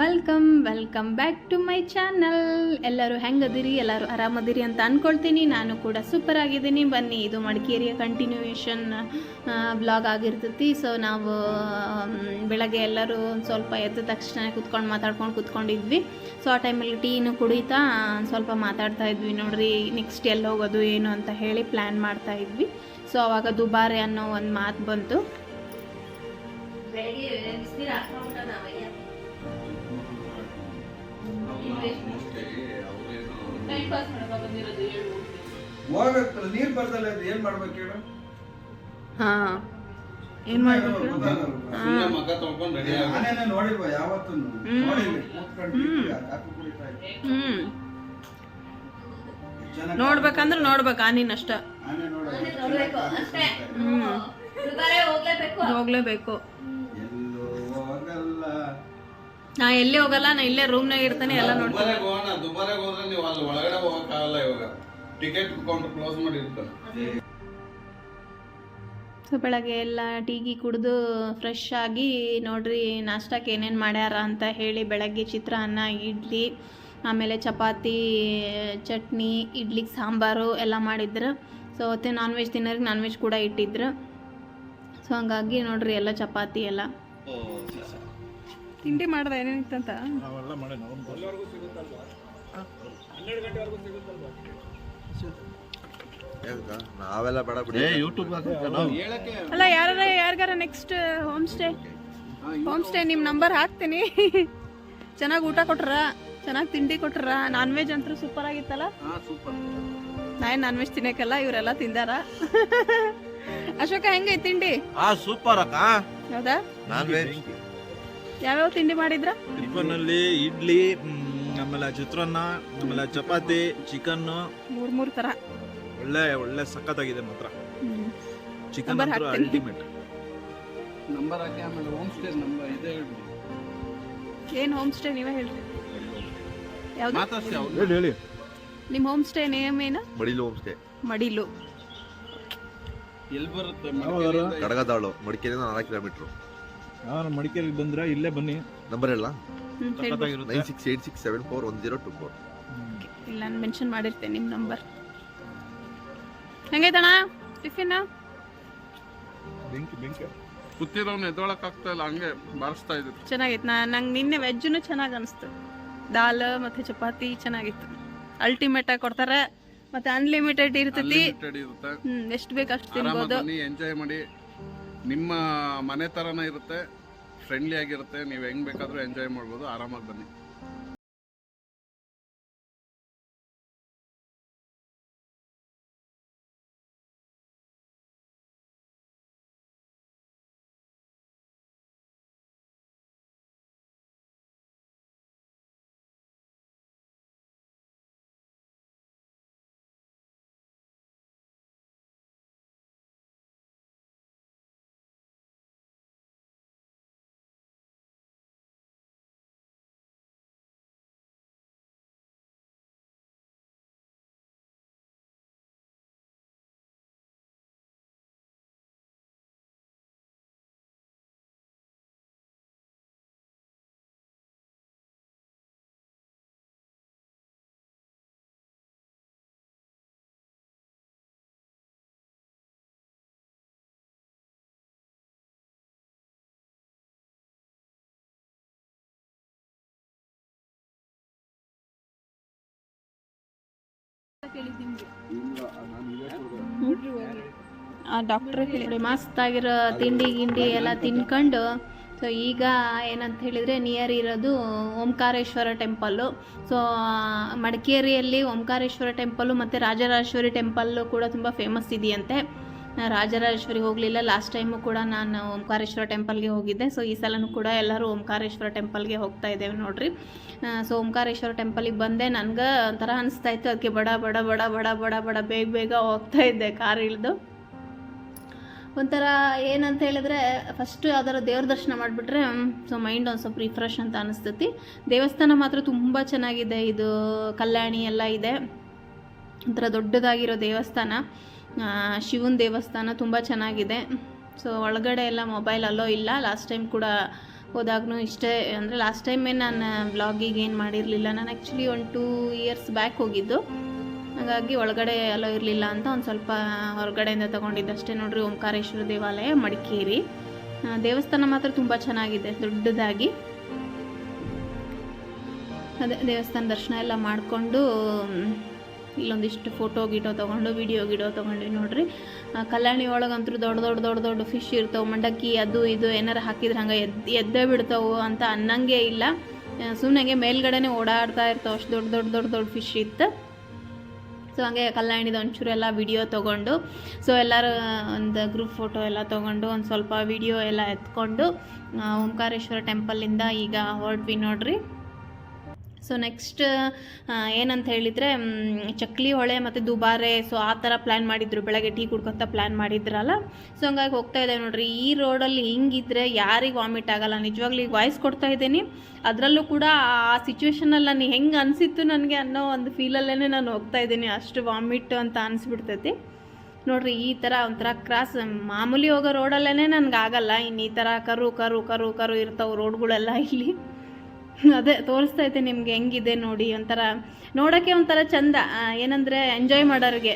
Welcome welcome back to my channel ಎಲ್ಲರೂ ಹೆಂಗದಿರಿ, ಎಲ್ಲರೂ ಆರಾಮದಿರಿ ಅಂತ ಅಂದ್ಕೊಳ್ತೀನಿ ನಾನು ಕೂಡ ಸೂಪರ್ ಆಗಿದ್ದೀನಿ. ಬನ್ನಿ, ಇದು ಮಡಿಕೇರಿಯ ಕಂಟಿನ್ಯೂಯೇಷನ್ ಬ್ಲಾಗ್ ಆಗಿರ್ತೈತಿ. ಸೊ ನಾವು ಬೆಳಗ್ಗೆ ಎಲ್ಲರೂ ಒಂದು ಸ್ವಲ್ಪ ಎದ್ದ ತಕ್ಷಣ ಕುತ್ಕೊಂಡು ಮಾತಾಡ್ಕೊಂಡು ಕುತ್ಕೊಂಡಿದ್ವಿ. ಸೊ ಆ ಟೈಮಲ್ಲಿ ಟೀನು ಕುಡಿತಾ ಸ್ವಲ್ಪ ಮಾತಾಡ್ತಾ ಇದ್ವಿ. ನೋಡ್ರಿ ನೆಕ್ಸ್ಟ್ ಎಲ್ಲಿ ಹೋಗೋದು ಏನು ಅಂತ ಹೇಳಿ ಪ್ಲ್ಯಾನ್ ಮಾಡ್ತಾ ಇದ್ವಿ. ಸೊ ಅವಾಗ ದುಬಾರಿ ಅನ್ನೋ ಒಂದು ಮಾತು ಬಂತು. ಹೋಗಕ್ಕಲ್ಲ ನೀರ್ ಬರ್ತಲ್ಲ ಅದು ಏನ್ ಮಾಡ್ಬೇಕು ಹೇಳು? ಹಾಂ. ಏನು ಮಾಡ್ಬೇಕು ಸುಮ್ನೆ ಮಗ ತೊಳ್ಕೊಂಡ್ ರೆಡಿ ಆಗ. ನಾನೇನ ನೋಡಿಲ್ವ ಯಾವತ್ತೂ? ಹ್ಮ್. ನೋಡಿಲ್ಲ ಕೂತ್ಕೊಂಡು ಕಾಫಿ ಕುಡಿತಾ ಇದ್ದೆ. ಹ್ಮ್. ಎಷ್ಟ್ ಜನ ನೋಡ್ಬೇಕಂದ್ರೆ ನೋಡ್ಬೇಕು ಆನಿನಷ್ಟ ಹ್ಮ್. ಹೋಗ್ಲೇಬೇಕು. ನಾ ಎಲ್ಲಿ ಹೋಗಲ್ಲ ನಾ ಇಲ್ಲೇ ರೂಮ್ನಾಗ ಇರ್ತಾನೆ ಎಲ್ಲ ನೋಡ್ತೀನಿ. ದುಬಾರೆಗೆ ಹೋಗೋಣ ದುಬಾರೆಗೆ ಹೋದ್ರೆ ನೀವು ಅಲ್ಲಿ ಒಳಗಡೆ ಹೋಗಕ್ಕಾಗಲ್ಲ ಇವಾಗ. ಟಿಕೆಟ್ ಕೌಂಟರ್ ಕ್ಲೋಸ್ ಮಾಡಿರ್ತಾರೆ. ಸೊ ಬೆಳಗ್ಗೆ ಎಲ್ಲ ಟೀಗಿ ಕುಡಿದು ಫ್ರೆಶ್ ಆಗಿ ನೋಡ್ರಿ ನಾಷ್ಟಕ್ಕೆ ಏನೇನು ಮಾಡ್ಯಾರ ಅಂತ ಹೇಳಿ ಬೆಳಗ್ಗೆ ಚಿತ್ರಾನ್ನ ಇಡ್ಲಿ ಆಮೇಲೆ ಚಪಾತಿ ಚಟ್ನಿ ಇಡ್ಲಿ ಸಾಂಬಾರು ಎಲ್ಲ ಮಾಡಿದ್ರು. ಸೊ ಅವತ್ತೆ ನಾನ್ ವೆಜ್ ತಿನ್ನೋರಿಗೆ ನಾನ್ ವೆಜ್ ಕೂಡ ಇಟ್ಟಿದ್ರು. ಸೊ ಹಂಗಾಗಿ ನೋಡ್ರಿ ಎಲ್ಲ ಚಪಾತಿ ಎಲ್ಲ. ತಿಂಡಿ ಮಾಡ್ದ ಏನೇನಿತ್ತಂತ? ನಾವೆಲ್ಲ ಬೇಡ ಬಿಡಿ. ಯೂಟ್ಯೂಬ್ ಅಲ್ಲ ಯಾರ ಯಾರಿಗಾರ next home stay home stay ನಿಮ್ಮ ನಂಬರ್ ಹಾಕ್ತೀನಿ. ಚೆನ್ನಾಗಿ ಊಟ ಕೊಟ್ರ ಚೆನ್ನಾಗಿ ತಿಂಡಿ ಕೊಟ್ರ ನಾನ್ ವೆಜ್ ಅಂತೂ ಸೂಪರ್ ಆಗಿತ್ತಲ್ಲ? ನಾ ನಾನ್ ವೆಜ್ ತಿನ್ನಕಲ್ಲ ಇವರೆಲ್ಲ ತಿಂದಾರ. ಅಶೋಕ ಹೆಂಗೈತಿ ತಿಂಡಿ? ಆ ಸೂಪರ್ ಅಕ್ಕ. ಹೌದಾ? ನಾನ್ ವೆಜ್ ಯಾವ್ಯಾವ ತಿಂಡಿ ಮಾಡಿದ್ರ? ಟಿಫನ್ ಅಲ್ಲಿ ಇಡ್ಲಿ ಆಮೇಲೆ ಚಿತ್ರಾನ್ನ ಆಮೇಲೆ ಚಪಾತಿ ಚಿಕನ್ ಮೂರ್ ಮೂರ್ ತರ. ಒಳ್ಳೆ ಒಳ್ಳೆ ಸಖತ್ತಾಗಿದೆ ಮಾತ್ರ. ಚಿಕನ್ ಹಾಕ್ತೀನಿ. ಅಲ್ಟಿಮೇಟ್ ನಂಬರ್ ಹಾಕಿ ಆಮೇಲೆ ಹೋಮ್ ಸ್ಟೇ ನಂಬರ್ ಇದೆ ಹೇಳ್ಬಿಡಿ ಏನ್ ಹೋಮ್ ಸ್ಟೇ ನೀವೇ ಹೇಳ್ರಿ. ಯಾವ್ದು? ಮಾತಾಡ್ಸಿ ಹೇಳಿ ಹೇಳಿ. ನಿಮ್ ಹೋಮ್ ಸ್ಟೇ ನೇಮ್ ಏನ? Madilu home stay Madilu. ಎಲ್ಲಿ ಬರುತ್ತೆ? ಕಡಗದಾಳು ಮಡಿಕೇರಿಯಿಂದ ನಾಲ್ಕು ಕಿಲೋಮೀಟ್ರು. ನಾನು ಮಡಿಕೇರಿಗೆ ಬಂದ್ರೆ ಇಲ್ಲೇ ಬನ್ನಿ. ನಂಬರ್ ಎಲ್ಲ ಹ್ಮ್, ಹೇಳ್ಬಿಡು. ಸಖತ್ತಾಗಿರುತ್ತೆ nine six eight six seven four one zero two four ಇಲ್ಲ ನಾನು ಮೆನ್ಷನ್ ಮಾಡಿರ್ತೇನೆ ನಿಮ್ಮ ನಂಬರ್ ಹೆಂಗೈತಣ್ಣ? ಟಿಫಿನ್ ಬೆಂಕಿ ಬೆಂಕಿ. ಕೂತಿರೋನು ಎದ್ದೊಳಕ್ ಆಗ್ತಾ ಇಲ್ಲ ಹಂಗೆ ಬಾರಿಸ್ತಾ ಇದ್ರು. ಚೆನ್ನಾಗಿತ್ತು ನಾ ನಂಗೆ ನಿನ್ನೆ ವೆಜ್ಜುನು ಚೆನ್ನಾಗಿ ಅನಿಸ್ತು. ದಾಲ್ ಮತ್ತೆ ಚಪಾತಿ ಚೆನ್ನಾಗಿತ್ತು. ಅಲ್ಟಿಮೇಟ್ ಆಗಿ ಕೊಡ್ತಾರೆ ಮತ್ತೆ ಅನ್ಲಿಮಿಟೆಡ್ ಇರ್ತೈತಿ. Unlimited ಇರುತ್ತೆ. ಹ್ಮ್ ಎಷ್ಟು ಬೇಕು ಅಷ್ಟು ತಿನ್ಬೋದು. ಬನ್ನಿ ಎಂಜಾಯ್ ಮಾಡಿ. ನಿಮ್ಮ ಮನೆ ಥರನೇ ಇರುತ್ತೆ ಫ್ರೆಂಡ್ಲಿ ಆಗಿರುತ್ತೆ ನೀವು ಹೆಂಗ್ ಬೇಕಾದರೂ ಎಂಜಾಯ್ ಮಾಡ್ಬೋದು ಆರಾಮಾಗಿ ಬನ್ನಿ. ಡಾಕ್ಟ್ರ್ ಹೇಳಿ ಮಸ್ತಾಗಿರೋ ತಿಂಡಿ ಗಿಂಡಿ ಎಲ್ಲ ತಿನ್ಕೊಂಡು ಸೊ ಈಗ ಏನಂತ ಹೇಳಿದರೆ ನಿಯರ್ ಇರೋದು ಓಂಕಾರೇಶ್ವರ ಟೆಂಪಲ್ಲು ಸೊ ಮಡಿಕೇರಿಯಲ್ಲಿ ಓಂಕಾರೇಶ್ವರ ಟೆಂಪಲ್ಲು ಮತ್ತು ರಾಜರಾಜೇಶ್ವರಿ ಟೆಂಪಲ್ಲು ಕೂಡ ತುಂಬ ಫೇಮಸ್ ಇದೆಯಂತೆ. ರಾಜರಾಜೇಶ್ವರಿ ಹೋಗಲಿಲ್ಲ. ಲಾಸ್ಟ್ ಟೈಮು ಕೂಡ ನಾನು ಓಂಕಾರೇಶ್ವರ ಟೆಂಪಲ್ಗೆ ಹೋಗಿದ್ದೆ. ಸೊ ಈ ಸಲನೂ ಕೂಡ ಎಲ್ಲರೂ ಓಂಕಾರೇಶ್ವರ ಟೆಂಪಲ್ಗೆ ಹೋಗ್ತಾ ಇದ್ದೇವೆ ನೋಡ್ರಿ. ಸೊ ಓಂಕಾರೇಶ್ವರ ಟೆಂಪಲಿಗೆ ಬಂದೆ. ನನಗೆ ಒಂಥರ ಅನಿಸ್ತಾ ಇತ್ತು. ಅದಕ್ಕೆ ಬಡ ಬಡ ಬಡ ಬಡ ಬಡ ಬಡ, ಬೇಗ ಬೇಗ ಹೋಗ್ತಾ ಇದ್ದೆ ಕಾರ್ ಇಳಿದು. ಒಂಥರ ಏನಂತ ಹೇಳಿದ್ರೆ ಫಸ್ಟು ಯಾವ್ದಾರು ದೇವ್ರ ದರ್ಶನ ಮಾಡಿಬಿಟ್ರೆ ಸೊ ಮೈಂಡ್ ಒಂದು ಸ್ವಲ್ಪ ರಿಫ್ರೆಶ್ ಅಂತ ಅನಿಸ್ತೈತಿ. ದೇವಸ್ಥಾನ ಮಾತ್ರ ತುಂಬ ಚೆನ್ನಾಗಿದೆ. ಇದು ಕಲ್ಯಾಣಿ ಎಲ್ಲ ಇದೆ. ಒಂಥರ ದೊಡ್ಡದಾಗಿರೋ ದೇವಸ್ಥಾನ. ಶಿವನ ದೇವಸ್ಥಾನ ತುಂಬ ಚೆನ್ನಾಗಿದೆ. ಸೊ ಒಳಗಡೆ ಎಲ್ಲ ಮೊಬೈಲ್ ಅಲ್ಲೋ ಇಲ್ಲ. ಲಾಸ್ಟ್ ಟೈಮ್ ಕೂಡ ಹೋದಾಗೂ ಇಷ್ಟೇ. ಅಂದರೆ ಲಾಸ್ಟ್ ಟೈಮೇ ನಾನು ವ್ಲಾಗಿಗೆ ಏನು ಮಾಡಿರಲಿಲ್ಲ. ನಾನು ಆ್ಯಕ್ಚುಲಿ ಒಂದು ಟೂ ಇಯರ್ಸ್ ಬ್ಯಾಕ್ ಹೋಗಿದ್ದು. ಹಾಗಾಗಿ ಒಳಗಡೆ ಅಲ್ಲೋ ಇರಲಿಲ್ಲ ಅಂತ ಒಂದು ಸ್ವಲ್ಪ ಹೊರಗಡೆಯಿಂದ ತೊಗೊಂಡಿದ್ದಷ್ಟೇ ನೋಡಿರಿ, ಓಂಕಾರೇಶ್ವರ ದೇವಾಲಯ, ಮಡಿಕೇರಿ. ದೇವಸ್ಥಾನ ಮಾತ್ರ ತುಂಬ ಚೆನ್ನಾಗಿದೆ, ದೊಡ್ಡದಾಗಿ. ಅದೇ ದೇವಸ್ಥಾನ ದರ್ಶನ ಎಲ್ಲ ಮಾಡಿಕೊಂಡು ಇಲ್ಲೊಂದಿಷ್ಟು ಫೋಟೋ ಗಿಟೋ ತೊಗೊಂಡು ವಿಡಿಯೋ ಗಿಡೋ ತೊಗೊಂಡು ನೋಡ್ರಿ. ಕಲ್ಯಾಣಿ ಒಳಗಂತೂ ದೊಡ್ಡ ದೊಡ್ಡ ದೊಡ್ಡ ದೊಡ್ಡ ಫಿಶ್ ಇರ್ತಾವೆ, ಮಂಡಕ್ಕಿ ಅದು ಇದು ಏನಾರು ಹಾಕಿದ್ರೆ ಹಂಗೆ ಎದ್ದು ಎದ್ದೇ ಬಿಡ್ತಾವೆ ಅಂತ ಅನ್ನಂಗೆ ಇಲ್ಲ. ಸುಮ್ಮನೆ ಮೇಲ್ಗಡೆನೆ ಓಡಾಡ್ತಾ ಇರ್ತಾವೆ, ಅಷ್ಟು ದೊಡ್ಡ ದೊಡ್ಡ ದೊಡ್ಡ ದೊಡ್ಡ ಫಿಶ್ ಇತ್ತು. ಸೊ ಹಂಗೆ ಕಲ್ಯಾಣಿದು ಒಂಚೂರು ಎಲ್ಲ ವಿಡಿಯೋ ತೊಗೊಂಡು ಸೊ ಎಲ್ಲರೂ ಒಂದು ಗ್ರೂಪ್ ಫೋಟೋ ಎಲ್ಲ ತೊಗೊಂಡು, ಒಂದು ಸ್ವಲ್ಪ ವಿಡಿಯೋ ಎಲ್ಲ ಎತ್ಕೊಂಡು ಓಂಕಾರೇಶ್ವರ ಟೆಂಪಲಿಂದ ಈಗ ಹೊರಟ್ವಿ ನೋಡ್ರಿ. ಸೊ ನೆಕ್ಸ್ಟ್ ಏನಂತ ಹೇಳಿದರೆ ಚಕ್ಲಿ ಹೊಳೆ ಮತ್ತು ದುಬಾರೆ ಸೊ ಆ ಥರ ಪ್ಲ್ಯಾನ್ ಮಾಡಿದ್ರು. ಬೆಳಗ್ಗೆ ಟೀ ಕುಡ್ಕೊತ ಪ್ಲ್ಯಾನ್ ಮಾಡಿದ್ರಲ್ಲ? ಸೊ ಹಂಗಾಗಿ ಹೋಗ್ತಾ ಇದ್ದೇವೆ ನೋಡ್ರಿ. ಈ ರೋಡಲ್ಲಿ ಹಿಂಗಿದ್ರೆ ಯಾರಿಗೆ ವಾಮಿಟ್ ಆಗಲ್ಲ. ನಿಜವಾಗ್ಲೂ ಈಗ ವಾಯ್ಸ್ ಕೊಡ್ತಾ ಇದ್ದೀನಿ. ಅದರಲ್ಲೂ ಕೂಡ ಆ ಸಿಚುವೇಶನಲ್ಲಿ ನಾನು ಹೆಂಗೆ ಅನಿಸಿತ್ತು ನನಗೆ ಅನ್ನೋ ಒಂದು ಫೀಲಲ್ಲೇ ನಾನು ಹೋಗ್ತಾ ಇದ್ದೀನಿ. ಅಷ್ಟು ವಾಮಿಟ್ ಅಂತ ಅನಿಸ್ಬಿಡ್ತೈತಿ. ನೋಡ್ರಿ, ಈ ಥರ ಒಂಥರ ಕ್ರಾಸ್ ಮಾಮೂಲಿ ಹೋಗೋ ರೋಡಲ್ಲೇ ನನಗೆ ಆಗಲ್ಲ. ಇನ್ನು ಈ ಥರ ಕರು ಕರು ಕರು ಕರು ಇರ್ತಾವೆ ರೋಡ್ಗಳೆಲ್ಲ ಇಲ್ಲಿ. ಅದೇ ತೋರಿಸ್ತಾ ಇದ್ದೆ ನಿಮ್ಗೆ ಹೆಂಗಿದೆ ನೋಡಿ ಒಂಥರ ನೋಡೋಕ್ಕೆ ಒಂಥರ ಚಂದ. ಏನಂದರೆ ಎಂಜಾಯ್ ಮಾಡೋರಿಗೆ.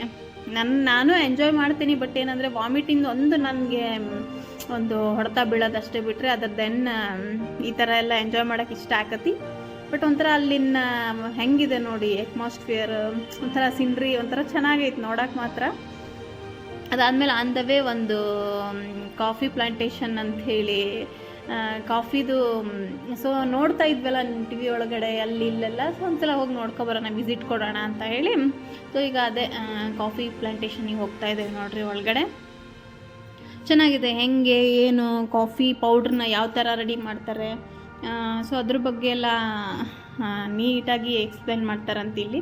ನನ್ನ ನಾನು ಎಂಜಾಯ್ ಮಾಡ್ತೀನಿ ಬಟ್ ಏನಂದರೆ ವಾಮಿಟಿಂಗ್ ಒಂದು ನನಗೆ ಒಂದು ಹೊಡೆತ ಬೀಳೋದಷ್ಟೇ ಬಿಟ್ಟರೆ ಅದ್ರ ದೆನ್ ಈ ಥರ ಎಲ್ಲ ಎಂಜಾಯ್ ಮಾಡೋಕ್ಕೆ ಇಷ್ಟ ಆಕತಿ. ಬಟ್ ಒಂಥರ ಅಲ್ಲಿನ ಹೆಂಗಿದೆ ನೋಡಿ ಅಟ್ಮಾಸ್ಫಿಯರ್ ಒಂಥರ ಸಿನ್ರಿ ಒಂಥರ ಚೆನ್ನಾಗೈತೆ ನೋಡೋಕೆ ಮಾತ್ರ. ಅದಾದಮೇಲೆ ಆನ್ ದ ವೇ ಒಂದು ಕಾಫಿ ಪ್ಲಾಂಟೇಶನ್ ಅಂತ ಹೇಳಿ ಕಾಫಿದು ಸೊ ನೋಡ್ತಾ ಇದ್ವಲ್ಲ ಟಿ ವಿ ಒಳಗಡೆ, ಅಲ್ಲಿ, ಇಲ್ಲೆಲ್ಲ ಸೊ ಒಂದ್ಸಲ ಹೋಗಿ ನೋಡ್ಕೊಬರೋಣ ವಿಸಿಟ್ ಕೊಡೋಣ ಅಂತ ಹೇಳಿ. ಸೊ ಈಗ ಅದೇ ಕಾಫಿ ಪ್ಲಾಂಟೇಶನಿಗೆ ಹೋಗ್ತಾ ಇದ್ದೇವೆ ನೋಡ್ರಿ ಒಳಗಡೆ. ಚೆನ್ನಾಗಿದೆ, ಹೆಂಗೆ, ಏನು ಕಾಫಿ ಪೌಡ್ರನ್ನ ಯಾವ ಥರ ರೆಡಿ ಮಾಡ್ತಾರೆ? ಸೊ ಅದ್ರ ಬಗ್ಗೆ ಎಲ್ಲ ನೀಟಾಗಿ ಎಕ್ಸ್ಪ್ಲೇನ್ ಮಾಡ್ತಾರಂತ ಇಲ್ಲಿ.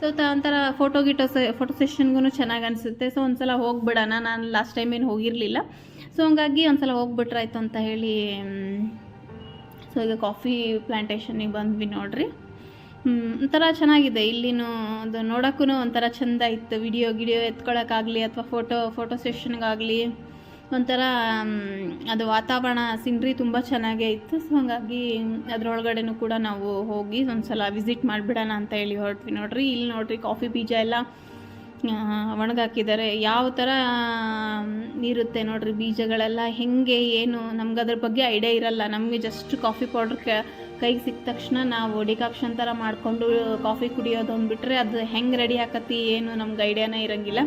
ಸೊ ಒಂಥರ ಫೋಟೋ ಗಿಟೋ ಸೆ ಫೋಟೋ ಸೆಷನ್ಗೂ ಚೆನ್ನಾಗಿ ಅನಿಸುತ್ತೆ. ಸೊ ಒಂದು ಸಲ ಹೋಗ್ಬಿಡೋಣ. ನಾನು ಲಾಸ್ಟ್ ಟೈಮ್ ಏನು ಹೋಗಿರಲಿಲ್ಲ. ಸೊ ಹಂಗಾಗಿ ಒಂದು ಸಲ ಹೋಗ್ಬಿಟ್ರಾಯ್ತು ಅಂತ ಹೇಳಿ ಸೊ ಈಗ ಕಾಫಿ ಪ್ಲ್ಯಾಂಟೇಷನಿಗೆ ಬಂದ್ವಿ ನೋಡಿರಿ. ಒಂಥರ ಚೆನ್ನಾಗಿದೆ. ಇಲ್ಲಿನೂ ಅದು ನೋಡೋಕ್ಕೂ ಒಂಥರ ಚೆಂದ ಇತ್ತು. ವಿಡಿಯೋ ಗಿಡಿಯೋ ಎತ್ಕೊಳ್ಳೋಕ್ಕಾಗಲಿ ಅಥವಾ ಫೋಟೋ ಫೋಟೋ ಸೆಷನ್ಗಾಗಲಿ ಒಂಥರ ಅದು ವಾತಾವರಣ ಸಿನ್ರಿ ತುಂಬ ಚೆನ್ನಾಗೇ ಇತ್ತು. ಸೊ ಹಾಗಾಗಿ ಅದರೊಳಗಡೆನೂ ಕೂಡ ನಾವು ಹೋಗಿ ಒಂದ್ಸಲ ವಿಸಿಟ್ ಮಾಡಿಬಿಡೋಣ ಅಂತ ಹೇಳಿ ಹೊರಟ್ವಿ ನೋಡ್ರಿ. ಇಲ್ಲಿ ನೋಡ್ರಿ ಕಾಫಿ ಬೀಜ ಎಲ್ಲ ಒಣಗಾಕಿದ್ದಾರೆ. ಯಾವ ಥರ ಇರುತ್ತೆ ನೋಡ್ರಿ ಬೀಜಗಳೆಲ್ಲ, ಹೆಂಗೆ, ಏನು, ನಮ್ಗೆ ಅದ್ರ ಬಗ್ಗೆ ಐಡಿಯಾ ಇರಲ್ಲ. ನಮಗೆ ಜಸ್ಟ್ ಕಾಫಿ ಪೌಡ್ರ್ ಕೈಗೆ ಸಿಕ್ಕ ತಕ್ಷಣ ನಾವು ಡಿಕಾಕ್ಷನ್ ಥರ ಮಾಡಿಕೊಂಡು ಕಾಫಿ ಕುಡಿಯೋದು ಅಂದ್ಬಿಟ್ರೆ ಅದು ಹೆಂಗೆ ರೆಡಿ ಆಕತಿ, ಏನು ನಮ್ಗೆ ಐಡಿಯಾನೇ ಇರಂಗಿಲ್ಲ.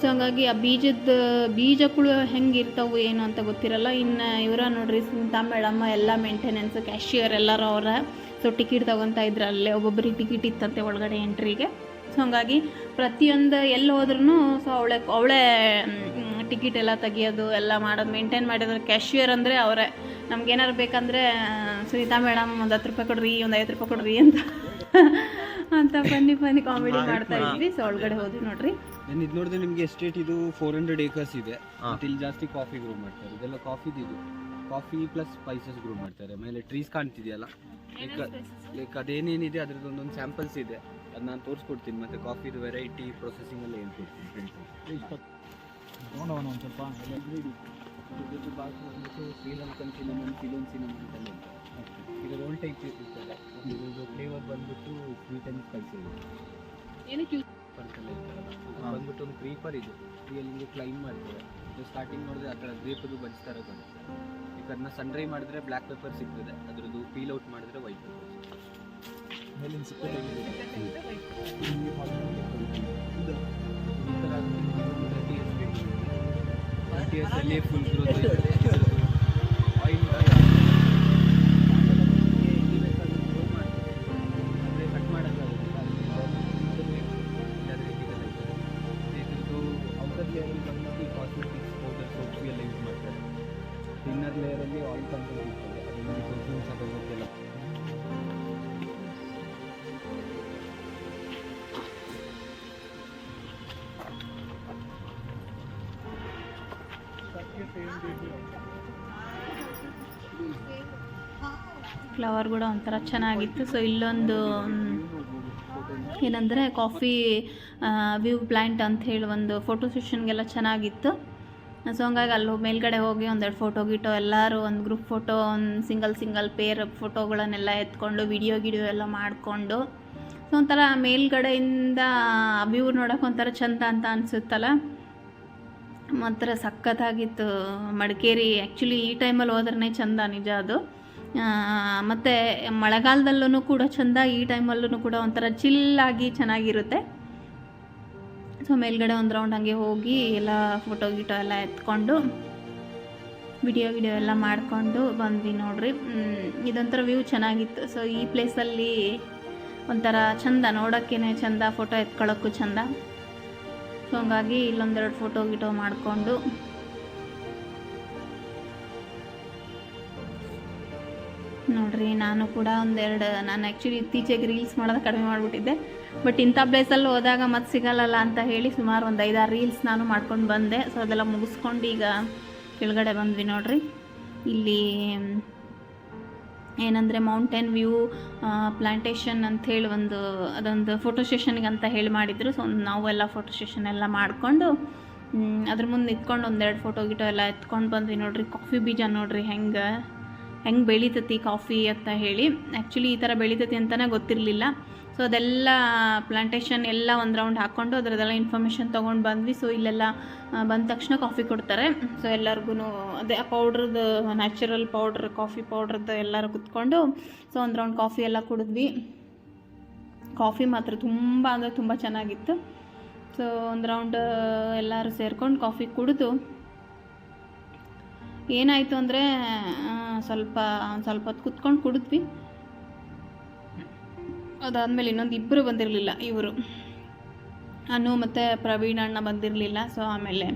ಸೊ ಹಂಗಾಗಿ ಆ ಬೀಜದ ಬೀಜಗಳು ಹೆಂಗೆ ಇರ್ತಾವು ಏನು ಅಂತ ಗೊತ್ತಿರಲ್ಲ. ಇನ್ನು ಇವರ ನೋಡ್ರಿ ಸ್ಮಿತಾ ಮೇಡಮ್ಮ ಎಲ್ಲ ಮೇಂಟೆನೆನ್ಸ್ ಕ್ಯಾಶಿಯರ್ ಎಲ್ಲರೂ ಅವರ. ಸೊ ಟಿಕೆಟ್ ತೊಗೊತಾ ಇದ್ರು ಅಲ್ಲೇ, ಒಬ್ಬೊಬ್ಬರಿಗೆ ಟಿಕೆಟ್ ಇತ್ತಂತೆ ಒಳಗಡೆ ಎಂಟ್ರಿಗೆ ಸೊ ಹಂಗಾಗಿ ಪ್ರತಿಯೊಂದು ಎಲ್ಲಿ ಹೋದ್ರೂ ಸೊ ಅವಳೆ, ಅವಳೇ ಟಿಕೆಟ್ ಎಲ್ಲ ತೆಗಿಯೋದು, ಎಲ್ಲ ಮಾಡೋದು ಮೇಂಟೈನ್ ಮಾಡಿದ್ರೆ ಕ್ಯಾಶಿಯರ್ ಅಂದರೆ ಅವರೇ. ನಮ್ಗೆ ಏನಾರು ಬೇಕಂದರೆ ಸುನೀತಾ ಮೇಡಮ್ ಒಂದು ಹತ್ತು ರೂಪಾಯಿ ಕೊಡ್ರಿ, ಒಂದು ಐವತ್ತು ರೂಪಾಯಿ ಕೊಡ್ರಿ ಅಂತ. ಅಂತ ಬನ್ನಿ ಬನ್ನಿ ಕಾಮಿಡಿ ಮಾಡ್ತಾ ಇದ್ವಿ ಸೊ ಒಳಗಡೆ ಹೋದ್ವಿ ನೋಡ್ರಿ. ನಾನು ಇದು ನೋಡಿದ್ರೆ ನಿಮಗೆ ಎಸ್ಟೇಟ್ ಇದು ಫೋರ್ ಹಂಡ್ರೆಡ್ ಏಕರ್ಸ್ ಇದೆ. ಮತ್ತೆ ಇಲ್ಲಿ ಜಾಸ್ತಿ ಕಾಫಿ ಗ್ರೋ ಮಾಡ್ತಾರೆ. ಇದೆಲ್ಲ ಕಾಫಿದು ಇದು. ಕಾಫಿ ಪ್ಲಸ್ ಸ್ಪೈಸಸ್ ಗ್ರೋ ಮಾಡ್ತಾರೆ. ಮೇಲೆ ಟ್ರೀಸ್ ಕಾಣ್ತಿದೆಯಲ್ಲ? ಲೈಕ್ ಲೈಕ್ ಅದೇನೇನಿದೆ ಅದ್ರದ್ದು ಒಂದೊಂದು ಸ್ಯಾಂಪಲ್ಸ್ ಇದೆ. ಅದು ನಾನು ತೋರಿಸ್ಕೊಡ್ತೀನಿ. ಮತ್ತೆ ಕಾಫಿದು ವೆರೈಟಿ ಪ್ರೊಸೆಸಿಂಗ್ ಎಲ್ಲ ಏನು ನೋಡೋಣ ಒಂದು ಸ್ವಲ್ಪ. ಶ್ರೀಲಂಕನ್ ಸಿನಮನ್ ಸಿಲೋನ್ ಸಿನಮನ್ ಅಂತೆಲ್ಲ ಇದೆ ಇದು ಓಲ್ಡ್ ಟೈಪ್ ಇರ್ತದೆ ಒಂದು ಫ್ಲೇವರ್ ಬಂದ್ಬಿಟ್ಟು ಸ್ವೀಟ್ ಅಂಡ್ ಸ್ಪೈಸಿ ಪರ್ಸೆಲ್ಲ ಇದು ಬಂದ್ಬಿಟ್ಟು ಒಂದು ಕ್ರೀಪರ್ ಇದು. ರಿಯಲ್ ಹಿಂಗೆ ಕ್ಲೈಮ್ ಮಾಡ್ತಾರೆ. ನೀವು ಸ್ಟಾರ್ಟಿಂಗ್ ನೋಡಿದ್ರೆ ಆ ಥರ ಗ್ರೇಪದು ಬಜ್ತಾರೆ ಥರ ಬರುತ್ತೆ ಈಗ ಅದನ್ನ ಸನ್ ಡ್ರೈ ಮಾಡಿದ್ರೆ ಬ್ಲ್ಯಾಕ್ ಪೆಪ್ಪರ್ ಸಿಗ್ತದೆ. ಅದರದ್ದು ಪೀಲ್ ಔಟ್ ಮಾಡಿದ್ರೆ ವೈಟ್ ಪೆಪ್ಪರ್ ಮೇಲಿನ ಈ ಥರ ಇಯರ್ಸಲ್ಲಿ ಫುಲ್ ಗ್ರೋತ್ ಫ್ಲವರ್ ಕೂಡ ಒಂಥರ ಚೆನ್ನಾಗಿತ್ತು. ಸೊ ಇಲ್ಲೊಂದು ಏನಂದರೆ ಕಾಫಿ ವ್ಯೂ ಪ್ಲ್ಯಾಂಟ್ ಅಂತ ಹೇಳಿ ಒಂದು ಫೋಟೋ ಸೆಷನ್ಗೆಲ್ಲ ಚೆನ್ನಾಗಿತ್ತು. ಸೊ ಹಂಗಾಗಿ ಅಲ್ಲಿ ಮೇಲ್ಗಡೆ ಹೋಗಿ ಒಂದೆರಡು ಫೋಟೋ ಗಿಟೋ, ಎಲ್ಲರೂ ಒಂದು ಗ್ರೂಪ್ ಫೋಟೋ ಒಂದು ಸಿಂಗಲ್ ಸಿಂಗಲ್ ಪೇರ್ ಫೋಟೋಗಳನ್ನೆಲ್ಲ ಎತ್ಕೊಂಡು ವಿಡಿಯೋ ಗಿಡಿಯೋ ಎಲ್ಲ ಮಾಡಿಕೊಂಡು. ಸೊ ಒಂಥರ ಮೇಲ್ಗಡೆಯಿಂದ ವ್ಯೂ ನೋಡೋಕೆ ಒಂಥರ ಚಂದ ಅಂತ ಅನಿಸುತ್ತಲ್ಲ. ಮಾತ್ರ ಸಖತ್ತಾಗಿತ್ತು ಮಡಿಕೇರಿ. ಆ್ಯಕ್ಚುಲಿ ಈ ಟೈಮಲ್ಲಿ ಹೋದ್ರೆ ಚಂದ ನಿಜ ಅದು. ಮತ್ತು ಮಳೆಗಾಲದಲ್ಲೂ ಕೂಡ ಚಂದ, ಈ ಟೈಮಲ್ಲೂ ಕೂಡ ಒಂಥರ ಚಿಲ್ಲಾಗಿ ಚೆನ್ನಾಗಿರುತ್ತೆ. ಸೊ ಮೇಲ್ಗಡೆ ಒಂದು ರೌಂಡ್ ಹಂಗೆ ಹೋಗಿ ಎಲ್ಲ ಫೋಟೋ ಗಿಟೋ ಎಲ್ಲ ಎತ್ಕೊಂಡು ವಿಡಿಯೋ ವಿಡಿಯೋ ಎಲ್ಲ ಮಾಡಿಕೊಂಡು ಬಂದ್ವಿ ನೋಡ್ರಿ. ಇದೊಂಥರ ವ್ಯೂ ಚೆನ್ನಾಗಿತ್ತು. ಸೊ ಈ ಪ್ಲೇಸಲ್ಲಿ ಒಂಥರ ಚಂದ ನೋಡೋಕ್ಕೇ ಚಂದ ಫೋಟೋ ಎತ್ಕೊಳ್ಳೋಕ್ಕೂ ಚಂದ. ಸೊ ಹಂಗಾಗಿ ಇಲ್ಲೊಂದೆರಡು ಫೋಟೋ ಗಿಟೋ ಮಾಡಿಕೊಂಡು. ನೋಡ್ರಿ, ನಾನು ಕೂಡ ಒಂದೆರಡು, ನಾನು ಆ್ಯಕ್ಚುಲಿ ಇತ್ತೀಚೆಗೆ ರೀಲ್ಸ್ ಮಾಡೋದು ಕಡಿಮೆ ಮಾಡಿಬಿಟ್ಟಿದ್ದೆ. ಬಟ್ ಇಂಥ ಪ್ಲೇಸಲ್ಲಿ ಹೋದಾಗ ಮತ್ತೆ ಸಿಗಲ್ಲಲ್ಲ ಅಂತ ಹೇಳಿ ಸುಮಾರು ಒಂದು ಐದಾರು ರೀಲ್ಸ್ ನಾನು ಮಾಡ್ಕೊಂಡು ಬಂದೆ. ಸೊ ಅದೆಲ್ಲ ಮುಗಿಸ್ಕೊಂಡು ಈಗ ಕೆಳಗಡೆ ಬಂದ್ವಿ ನೋಡ್ರಿ. ಇಲ್ಲಿ ಏನಂದರೆ ಮೌಂಟೇನ್ ವ್ಯೂ ಪ್ಲಾಂಟೇಶನ್ ಅಂತ ಹೇಳಿ ಒಂದು, ಅದೊಂದು ಫೋಟೋ ಸೆಷನ್ಗೆ ಅಂತ ಹೇಳಿ ಮಾಡಿದರು. ಸೊ ನಾವೆಲ್ಲ ಫೋಟೋ ಸೆಷನ್ ಎಲ್ಲ ಮಾಡಿಕೊಂಡು ಅದ್ರ ಮುಂದೆ ನಿಂತ್ಕೊಂಡು ಒಂದೆರಡು ಫೋಟೋ ಗಿಟೋ ಎಲ್ಲ ಎತ್ಕೊಂಡು ಬಂದ್ವಿ ನೋಡಿರಿ. ಕಾಫಿ ಬೀಜ ನೋಡಿರಿ ಹೆಂಗೆ. ಹೆಂಗೆ ಬೆಳೀತತಿ ಕಾಫಿ ಅಂತ ಹೇಳಿ. ಆ್ಯಕ್ಚುಲಿ ಈ ಥರ ಬೆಳೀತತಿ ಅಂತಲೇ ಗೊತ್ತಿರಲಿಲ್ಲ. ಸೊ ಅದೆಲ್ಲ ಪ್ಲಾಂಟೇಷನ್ ಎಲ್ಲ ಒಂದು ರೌಂಡ್ ಹಾಕ್ಕೊಂಡು ಅದರದೆಲ್ಲ ಇನ್ಫಾರ್ಮೇಷನ್ ತೊಗೊಂಡು ಬಂದ್ವಿ. ಸೊ ಇಲ್ಲೆಲ್ಲ ಬಂದ ತಕ್ಷಣ ಕಾಫಿ ಕೊಡ್ತಾರೆ. ಸೊ ಎಲ್ಲರಿಗೂ ಅದೇ ಆ ಪೌಡ್ರದ್ದು ನ್ಯಾಚುರಲ್ ಪೌಡ್ರ್ ಕಾಫಿ ಪೌಡ್ರದ್ದು ಎಲ್ಲರೂ ಕುತ್ಕೊಂಡು ಸೊ ಒಂದು ರೌಂಡ್ ಕಾಫಿ ಎಲ್ಲ ಕುಡಿದ್ವಿ. ಕಾಫಿ ಮಾತ್ರ ತುಂಬ ಅಂದರೆ ತುಂಬ ಚೆನ್ನಾಗಿತ್ತು. ಸೊ ಒಂದು ರೌಂಡ್ ಎಲ್ಲರೂ ಸೇರ್ಕೊಂಡು ಕಾಫಿ ಕುಡಿದು ಏನಾಯಿತು ಅಂದರೆ ಸ್ವಲ್ಪ ಒಂದು ಸ್ವಲ್ಪ ಹೊತ್ತು ಕುತ್ಕೊಂಡು ಕುಡಿದ್ವಿ. ಅದಾದಮೇಲೆ ಇನ್ನೊಂದು ಇಬ್ಬರು ಬಂದಿರಲಿಲ್ಲ, ಇವರು. ಅನು ಮತ್ತು ಪ್ರವೀಣ್ ಅಣ್ಣ ಬಂದಿರಲಿಲ್ಲ ಸೊ ಆಮೇಲೆ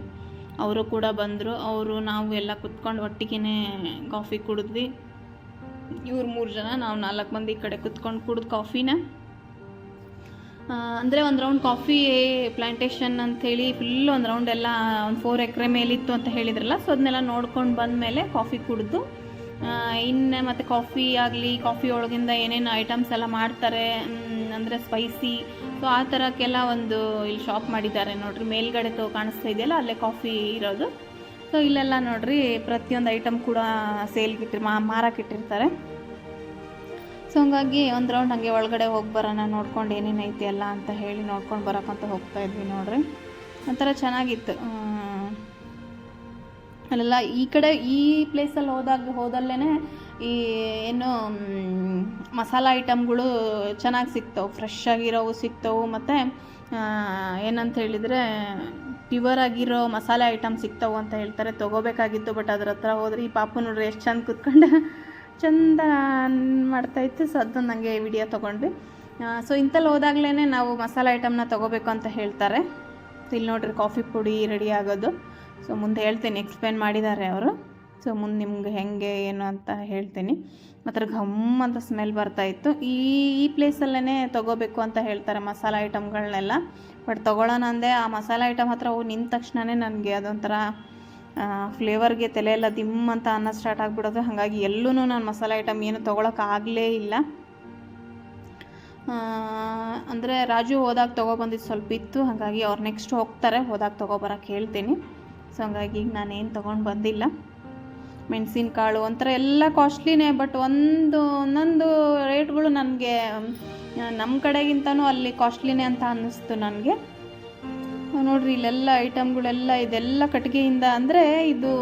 ಅವರು ಕೂಡ ಬಂದರು. ಅವರು, ನಾವು ಎಲ್ಲ ಕುತ್ಕೊಂಡು ಒಟ್ಟಿಗೆ ಕಾಫಿ ಕುಡಿದ್ವಿ. ಇವ್ರು ಮೂರು ಜನ, ನಾವು ನಾಲ್ಕು ಮಂದಿ ಈ ಕಡೆ ಕುತ್ಕೊಂಡು ಕುಡಿದು ಕಾಫಿನ. ಅಂದರೆ ಒಂದು ರೌಂಡ್ ಕಾಫಿ ಪ್ಲಾಂಟೇಶನ್ ಅಂಥೇಳಿ ಫುಲ್ ಒಂದು ರೌಂಡ್ ಎಲ್ಲ ಒಂದು ಫೋರ್ ಎಕ್ರೆ ಮೇಲಿತ್ತು ಅಂತ ಹೇಳಿದ್ರಲ್ಲ ಸೊ ಅದನ್ನೆಲ್ಲ ನೋಡ್ಕೊಂಡು ಬಂದಮೇಲೆ ಕಾಫಿ ಕುಡಿದು ಇನ್ನು ಮತ್ತು ಕಾಫಿ ಆಗಲಿ ಕಾಫಿ ಒಳಗಿಂದ ಏನೇನು ಐಟಮ್ಸ್ ಎಲ್ಲ ಮಾಡ್ತಾರೆ ಅಂದರೆ ಸ್ಪೈಸಿ ಸೊ ಆ ಥರಕ್ಕೆಲ್ಲ ಒಂದು ಇಲ್ಲಿ ಶಾಪ್ ಮಾಡಿದ್ದಾರೆ ನೋಡಿರಿ, ಮೇಲ್ಗಡೆ ತೋ ಕಾಣಿಸ್ತಾ ಇದೆಯಲ್ಲ, ಅಲ್ಲೇ ಕಾಫಿ ಇರೋದು. ಸೊ ಇಲ್ಲೆಲ್ಲ ನೋಡಿರಿ ಪ್ರತಿಯೊಂದು ಐಟಮ್ ಕೂಡ ಸೇಲ್ಗಿಟ್ಟಿರ್ ಮಾ ಮಾರಕ್ಕಿಟ್ಟಿರ್ತಾರೆ ಸೊ ಹಂಗಾಗಿ ಒಂದು ರೌಂಡ್ ಹಾಗೆ ಒಳಗಡೆ ಹೋಗಿ ಬರೋಣ, ನೋಡ್ಕೊಂಡು ಏನೇನು ಎಲ್ಲ ಅಂತ ಹೇಳಿ ನೋಡ್ಕೊಂಡು ಬರೋಕ್ಕಂತ ಹೋಗ್ತಾ ಇದ್ವಿ ನೋಡ್ರಿ ಒಂಥರ ಚೆನ್ನಾಗಿತ್ತು. ಅಲ್ಲೆಲ್ಲ ಈ ಕಡೆ ಈ ಪ್ಲೇಸಲ್ಲಿ ಹೋದಾಗ ಹೋದಲ್ಲೇ ಈ ಏನು ಮಸಾಲ ಐಟಮ್ಗಳು ಚೆನ್ನಾಗಿ ಸಿಗ್ತವೆ ಫ್ರೆಶ್ ಆಗಿರೋವು ಸಿಗ್ತವೆ, ಮತ್ತು ಏನಂತ ಹೇಳಿದರೆ ಪ್ಯೂವರ್ ಆಗಿರೋ ಮಸಾಲೆ ಐಟಮ್ ಸಿಗ್ತವೆ ಅಂತ ಹೇಳ್ತಾರೆ ತೊಗೋಬೇಕಾಗಿತ್ತು ಬಟ್ ಅದ್ರ ಹತ್ರ ಹೋದ್ರೆ ಈ ಪಾಪು ನೋಡ್ರಿ ಎಷ್ಟು ಚೆಂದ ಕುತ್ಕೊಂಡು ಚಂದ ಮಾಡ್ತಾಯಿತ್ತು ಸೊ ಅದನ್ನು ನನಗೆ ವಿಡಿಯೋ ತೊಗೊಂಡ್ವಿ. ಸೊ ಇಂಥಲ್ಲಿ ಹೋದಾಗ್ಲೇ ನಾವು ಮಸಾಲೆ ಐಟಮ್ನ ತೊಗೋಬೇಕು ಅಂತ ಹೇಳ್ತಾರೆ. ಇಲ್ಲಿ ನೋಡ್ರಿ ಕಾಫಿ ಪುಡಿ ರೆಡಿ ಆಗೋದು. ಸೊ ಮುಂದೆ ಹೇಳ್ತೀನಿ. ಎಕ್ಸ್ಪ್ಲೇನ್ ಮಾಡಿದ್ದಾರೆ ಅವರು. ಸೊ ಮುಂದೆ ನಿಮ್ಗೆ ಹೆಂಗೆ, ಏನು ಅಂತ ಹೇಳ್ತೀನಿ. ಮಾತ್ರ ಘಮ್ ಅಂತ ಸ್ಮೆಲ್ ಬರ್ತಾಯಿತ್ತು ಈ ಈ ಪ್ಲೇಸಲ್ಲೇ ತೊಗೋಬೇಕು ಅಂತ ಹೇಳ್ತಾರೆ ಮಸಾಲೆ ಐಟಮ್ಗಳನ್ನೆಲ್ಲ ಬಟ್ ತೊಗೊಳ್ಳೋಣ ಅಂದೆ ಆ ಮಸಾಲೆ ಐಟಮ್ ಹತ್ರ ಹೋಗಿ ನಿಂತ ತಕ್ಷಣವೇ ನನಗೆ ಅದೊಂಥರ ಫ್ಲೇವರ್ಗೆ ತಲೆ ಎಲ್ಲ ದಿಮ್ ಅಂತ ಅನ್ನ ಸ್ಟಾರ್ಟ್ ಆಗಿಬಿಡೋದು. ಹಾಗಾಗಿ ಎಲ್ಲೂ ನಾನು ಮಸಾಲೆ ಐಟಮ್ ಏನು ತೊಗೊಳಕ್ಕಾಗಲೇ ಇಲ್ಲ. ಅಂದರೆ ರಾಜು ಹೋದಾಗ ತೊಗೊಬಂದಿದ್ದು ಸ್ವಲ್ಪ ಇತ್ತು. ಹಾಗಾಗಿ ಅವ್ರು ನೆಕ್ಸ್ಟ್ ಹೋಗ್ತಾರೆ. ಹೋದಾಗ ತೊಗೊಬರಕ್ಕೆ ಹೇಳ್ತೀನಿ. ಸೊ ಹಾಗಾಗಿ ಈಗ ನಾನೇನು ತೊಗೊಂಡು ಬಂದಿಲ್ಲ. ಮೆಣಸಿನಕಾಳು ಒಂಥರ ಎಲ್ಲ ಕಾಸ್ಟ್ಲಿನೇ ಬಟ್ ಒಂದು, ಒಂದೊಂದು ರೇಟ್ಗಳು ನನಗೆ ನಮ್ಮ ಕಡೆಗಿಂತನೂ ಅಲ್ಲಿ ಕಾಸ್ಟ್ಲಿನೇ ಅಂತ ಅನ್ನಿಸ್ತು ನನಗೆ. ನೋಡ್ರಿ, ಇಲ್ಲೆಲ್ಲ ಐಟಮ್ಗಳೆಲ್ಲ ಇದೆಲ್ಲ ಕಟ್ಟಿಗೆಯಿಂದ ಅಂದರೆ ಇದು